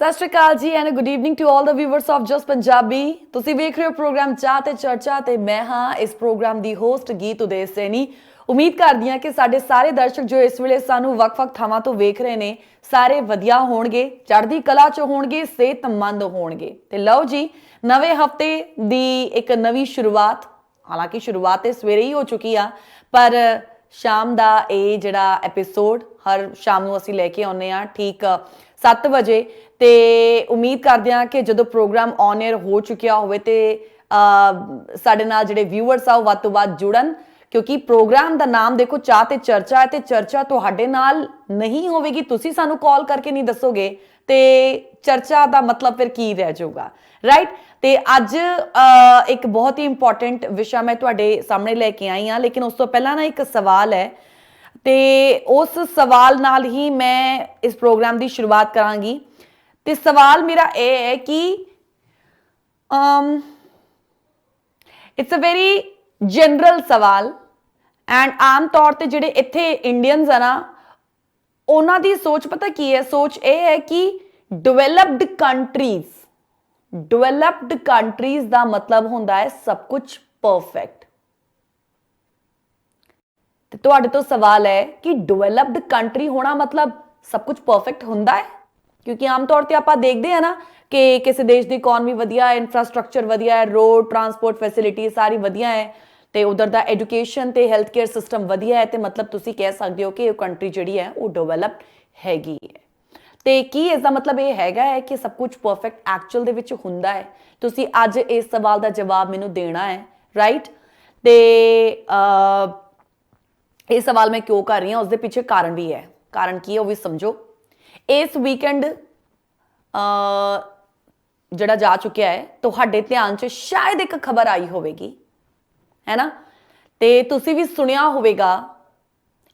ਸਤਿ ਸ਼੍ਰੀ ਅਕਾਲ ਜੀ and good evening to all the viewers of Just Punjabi ਤੁਸੀਂ ਵੇਖ ਰਹੇ ਹੋ ਪ੍ਰੋਗਰਾਮ ਚਾਹ ਤੇ ਚਰਚਾ ਤੇ ਮੈਂ ਹਾਂ ਇਸ ਪ੍ਰੋਗਰਾਮ ਦੀ ਹੋਸਟ ਗੀਤ ਉਦੇ ਸੈਣੀ। ਉਮੀਦ ਕਰਦੀ ਹਾਂ ਕਿ ਸਾਡੇ ਸਾਰੇ ਦਰਸ਼ਕ ਜੋ ਇਸ ਵੇਲੇ ਸਾਨੂੰ ਵੱਖ-ਵੱਖ ਥਾਵਾਂ ਤੋਂ ਵੇਖ ਰਹੇ ਨੇ, ਸਾਰੇ ਵਧੀਆ ਹੋਣਗੇ, ਚੜ੍ਹਦੀ ਕਲਾ 'ਚ ਹੋਣਗੇ, ਸਿਹਤਮੰਦ ਹੋਣਗੇ। ਤੇ ਲਓ ਜੀ, ਨਵੇਂ ਹਫ਼ਤੇ ਦੀ ਇੱਕ ਨਵੀਂ ਸ਼ੁਰੂਆਤ, ਹਾਲਾਂਕਿ ਸ਼ੁਰੂਆਤ ਤੇ ਸਵੇਰੇ ਹੀ ਹੋ ਚੁੱਕੀ ਆ, ਪਰ ਸ਼ਾਮ ਦਾ ਇਹ ਜਿਹੜਾ ਐਪੀਸੋਡ ਹਰ ਸ਼ਾਮ ਨੂੰ ਅਸੀਂ ਲੈ ਕੇ ਆਉਂਦੇ ਆ ਠੀਕ 7 ਵਜੇ। ਤੇ ਉਮੀਦ ਕਰਦੇ ਹਾਂ ਕਿ ਜਦੋਂ ਪ੍ਰੋਗਰਾਮ ਔਨ 에ਅਰ ਹੋ ਚੁੱਕਿਆ ਹੋਵੇ ਤੇ ਸਾਡੇ ਨਾਲ ਜਿਹੜੇ ਵਿਊਅਰਸ ਆ ਉਹ ਵੱਧ ਤੋਂ ਵੱਧ ਜੁੜਨ, ਕਿਉਂਕਿ ਪ੍ਰੋਗਰਾਮ ਦਾ ਨਾਮ ਦੇਖੋ, ਚਾਹ ਤੇ ਚਰਚਾ ਹੈ ਤੇ ਚਰਚਾ ਤੁਹਾਡੇ ਨਾਲ ਨਹੀਂ ਹੋਵੇਗੀ, ਤੁਸੀਂ ਸਾਨੂੰ ਕਾਲ ਕਰਕੇ ਨਹੀਂ ਦੱਸੋਗੇ, ਤੇ ਚਰਚਾ ਦਾ ਮਤਲਬ ਫਿਰ ਕੀ ਰਹਿ ਜਾਊਗਾ ਰਾਈਟ ਤੇ ਅੱਜ ਇੱਕ ਬਹੁਤ ਹੀ ਇੰਪੋਰਟੈਂਟ ਵਿਸ਼ਾ ਮੈਂ ਤੁਹਾਡੇ ਸਾਹਮਣੇ ਲੈ ਕੇ ਆਈ ਹਾਂ, ਲੇਕਿਨ ਉਸ ਤੋਂ ਪਹਿਲਾਂ ਨਾ ਇੱਕ ਸਵਾਲ ਹੈ, ਤੇ ਉਸ ਸਵਾਲ ਨਾਲ ਹੀ ਮੈਂ ਇਸ ਪ੍ਰੋਗਰਾਮ ਦੀ ਸ਼ੁਰੂਆਤ ਕਰਾਂਗੀ। ਤੇ ਸਵਾਲ ਮੇਰਾ ਇਹ ਹੈ ਕਿ, um it's a very general ਸਵਾਲ ਐਂਡ ਆਮ ਤੌਰ ਤੇ ਜਿਹੜੇ ਇੱਥੇ ਇੰਡੀਅਨਸ ਆ ਨਾ, ਉਹਨਾਂ ਦੀ ਸੋਚ ਪਤਾ ਕੀ ਹੈ? ਸੋਚ ਇਹ ਹੈ ਕਿ ਡਿਵੈਲਪਡ ਕੰਟਰੀਜ਼ ਡਿਵੈਲਪਡ ਕੰਟਰੀਜ਼ ਦਾ ਮਤਲਬ ਹੁੰਦਾ ਹੈ ਸਭ ਕੁਝ ਪਰਫੈਕਟ ਤੇ ਤੁਹਾਡੇ ਤੋਂ ਸਵਾਲ ਹੈ ਕਿ ਡਿਵੈਲਪਡ ਕੰਟਰੀ ਹੋਣਾ ਮਤਲਬ ਸਭ ਕੁਝ ਪਰਫੈਕਟ ਹੁੰਦਾ ਹੈ? ਕਿਉਂਕਿ ਆਮ ਤੌਰ ਤੇ ਆਪਾਂ ਦੇਖਦੇ ਆ ਨਾ ਕਿ ਕਿਸੇ ਦੇਸ਼ ਦੀ ਇਕਨੋਮੀ ਵਧੀਆ ਹੈ ਇਨਫਰਾਸਟ੍ਰਕਚਰ ਵਧੀਆ ਹੈ ਰੋਡ ਟਰਾਂਸਪੋਰਟ ਫੈਸਿਲਿਟੀ ਸਾਰੀ ਵਧੀਆ ਹੈ ਤੇ ਉਧਰ ਦਾ ਐਜੂਕੇਸ਼ਨ ਤੇ ਹੈਲਥ ਕੇਅਰ ਸਿਸਟਮ ਵਧੀਆ ਹੈ ਤੇ ਮਤਲਬ ਤੁਸੀਂ ਕਹਿ ਸਕਦੇ ਹੋ ਕਿ ਉਹ ਕੰਟਰੀ ਜਿਹੜੀ ਹੈ ਉਹ ਡਿਵੈਲਪ ਹੈਗੀ ਹੈ। ਤੇ ਕੀ ਇਸ ਦਾ ਮਤਲਬ ਇਹ ਹੈਗਾ ਹੈ ਕਿ ਸਭ ਕੁਝ ਪਰਫੈਕਟ ਐਕਚੁਅਲ ਦੇ ਵਿੱਚ ਹੁੰਦਾ ਹੈ? ਤੁਸੀਂ ਅੱਜ ਇਸ ਸਵਾਲ ਦਾ ਜਵਾਬ ਮੈਨੂੰ ਦੇਣਾ ਹੈ ਰਾਈਟ ਤੇ ਇਹ ਸਵਾਲ ਮੈਂ ਕਿਉਂ ਕਰ ਰਹੀ ਹਾਂ ਉਸ ਦੇ ਪਿੱਛੇ ਕਾਰਨ ਵੀ ਹੈ। ਕਾਰਨ ਕੀ ਹੈ ਉਹ ਵੀ ਸਮਝੋ। ਇਸ ਵੀਕਐਂਡ ਜਿਹੜਾ ਜਾ ਚੁੱਕਿਆ ਹੈ, ਤੁਹਾਡੇ ਧਿਆਨ 'ਚ ਸ਼ਾਇਦ ਇੱਕ ਖਬਰ ਆਈ ਹੋਵੇਗੀ, ਹੈ ਨਾ? ਤੇ ਤੁਸੀਂ ਵੀ ਸੁਣਿਆ ਹੋਵੇਗਾ,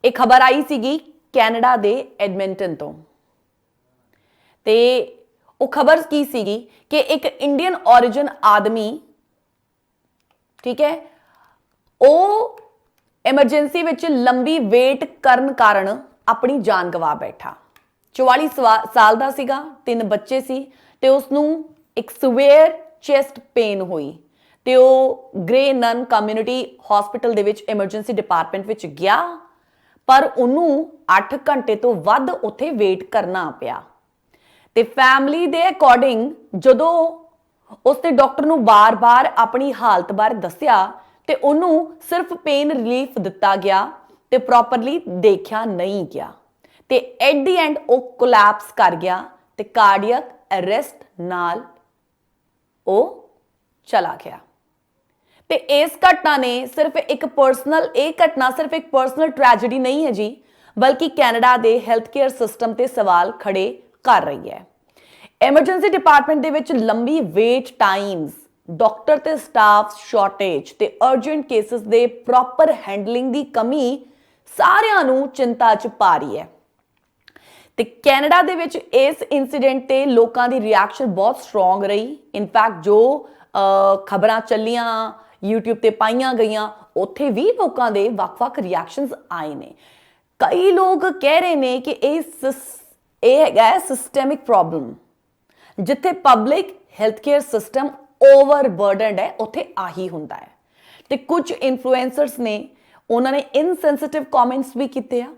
ਇਹ ਖਬਰ ਆਈ ਸੀਗੀ ਕੈਨੇਡਾ ਦੇ ਐਡਮਿੰਟਨ ਤੋਂ। ਤੇ ਉਹ ਖਬਰ ਕੀ ਸੀਗੀ ਕਿ ਇੱਕ ਇੰਡੀਅਨ origin ਆਦਮੀ, ਠੀਕ ਹੈ, ਉਹ ਐਮਰਜੈਂਸੀ ਵਿੱਚ ਲੰਬੀ ਵੇਟ ਕਰਨ ਕਾਰਨ ਆਪਣੀ ਜਾਨ ਗਵਾ ਬੈਠਾ। 44 ਸਵਾ- ਸਾਲ ਦਾ ਸੀਗਾ, ਤਿੰਨ ਬੱਚੇ ਸੀ ਤੇ ਉਸ ਨੂੰ ਇੱਕ ਸਵੇਅਰ ਚੈਸਟ ਪੇਨ ਹੋਈ ਤੇ ਉਹ ਗ੍ਰੇ ਨਨ ਕਮਿਊਨਿਟੀ ਹਸਪੀਟਲ ਦੇ ਵਿੱਚ ਐਮਰਜੈਂਸੀ ਡਿਪਾਰਟਮੈਂਟ ਵਿੱਚ ਗਿਆ, ਪਰ ਉਹਨੂੰ 8 ਘੰਟੇ ਤੋਂ ਵੱਧ ਉੱਥੇ ਵੇਟ ਕਰਨਾ ਪਿਆ। ਤੇ ਫੈਮਿਲੀ ਦੇ ਅਕੋਰਡਿੰਗ ਜਦੋਂ ਉਸਨੇ ਡਾਕਟਰ ਨੂੰ ਬਾਰ-ਬਾਰ ਆਪਣੀ ਹਾਲਤ ਬਾਰੇ ਦੱਸਿਆ ਤੇ ਉਹਨੂੰ ਸਿਰਫ ਪੇਨ ਰਿਲੀਫ ਦਿੱਤਾ ਗਿਆ ਤੇ ਪ੍ਰੋਪਰਲੀ ਦੇਖਿਆ ਨਹੀਂ ਗਿਆ। ਤੇ ਐਟ ਦੀ ਐਂਡ ਉਹ ਕੋਲੈਪਸ ਕਰ ਗਿਆ ਤੇ ਕਾਰਡੀਅਕ ਅਰੈਸਟ ਨਾਲ ਉਹ ਚਲਾ ਗਿਆ। ਤੇ ਇਸ ਘਟਨਾ ਨੇ ਸਿਰਫ ਇੱਕ ਪਰਸਨਲ ਇਹ ਘਟਨਾ ਸਿਰਫ ਇੱਕ ਪਰਸਨਲ ਟ੍ਰੈਜੇਡੀ ਨਹੀਂ ਹੈ ਜੀ, ਬਲਕਿ ਕੈਨੇਡਾ ਦੇ ਹੈਲਥ ਕੇਅਰ ਸਿਸਟਮ ਤੇ ਸਵਾਲ ਖੜੇ ਕਰ ਰਹੀ ਹੈ। ਐਮਰਜੈਂਸੀ ਡਿਪਾਰਟਮੈਂਟ ਦੇ ਵਿੱਚ ਲੰਬੀ ਵੇਟ ਟਾਈਮਸ ਡਾਕਟਰ ਤੇ ਸਟਾਫ ਸ਼ਾਰਟੇਜ ਤੇ ਅਰਜੈਂਟ ਕੇਸਸ ਦੇ ਪ੍ਰੋਪਰ ਹੈਂਡਲਿੰਗ ਦੀ ਕਮੀ ਸਾਰਿਆਂ ਨੂੰ ਚਿੰਤਾ 'ਚ ਪਾ ਰਹੀ ਹੈ। ਤੇ ਕੈਨੇਡਾ ਦੇ ਵਿੱਚ ਇਸ ਇਨਸੀਡੈਂਟ ਤੇ ਲੋਕਾਂ ਦੀ ਰਿਐਕਸ਼ਨ ਬਹੁਤ ਸਟਰੋਂਗ ਰਹੀ। ਇਨਫੈਕਟ ਜੋ ਖਬਰਾਂ ਚੱਲੀਆਂ, YouTube ਤੇ ਪਾਈਆਂ ਗਈਆਂ, ਉੱਥੇ ਵੀ ਲੋਕਾਂ ਦੇ ਵੱਖ-ਵੱਖ ਰਿਐਕਸ਼ਨਸ ਆਏ ਨੇ। ਕਈ ਲੋਕ ਕਹਿ ਰਹੇ ਨੇ ਕਿ ਇਹ ਸਿਸ- ਇਹ ਹੈਗਾ ਸਿਸਟੈਮਿਕ ਪ੍ਰੋਬਲਮ ਜਿੱਥੇ public health care system overburdened ਹੈ, ਉੱਥੇ ਆਹੀ ਹੁੰਦਾ ਹੈ। ਤੇ ਕੁਝ ਇਨਫਲੂਐਂਸਰਸ ਨੇ, ਉਹਨਾਂ ਨੇ ਇਨਸੈਂਸਿਟਿਵ ਕਮੈਂਟਸ ਵੀ ਕੀਤੇ ਆ।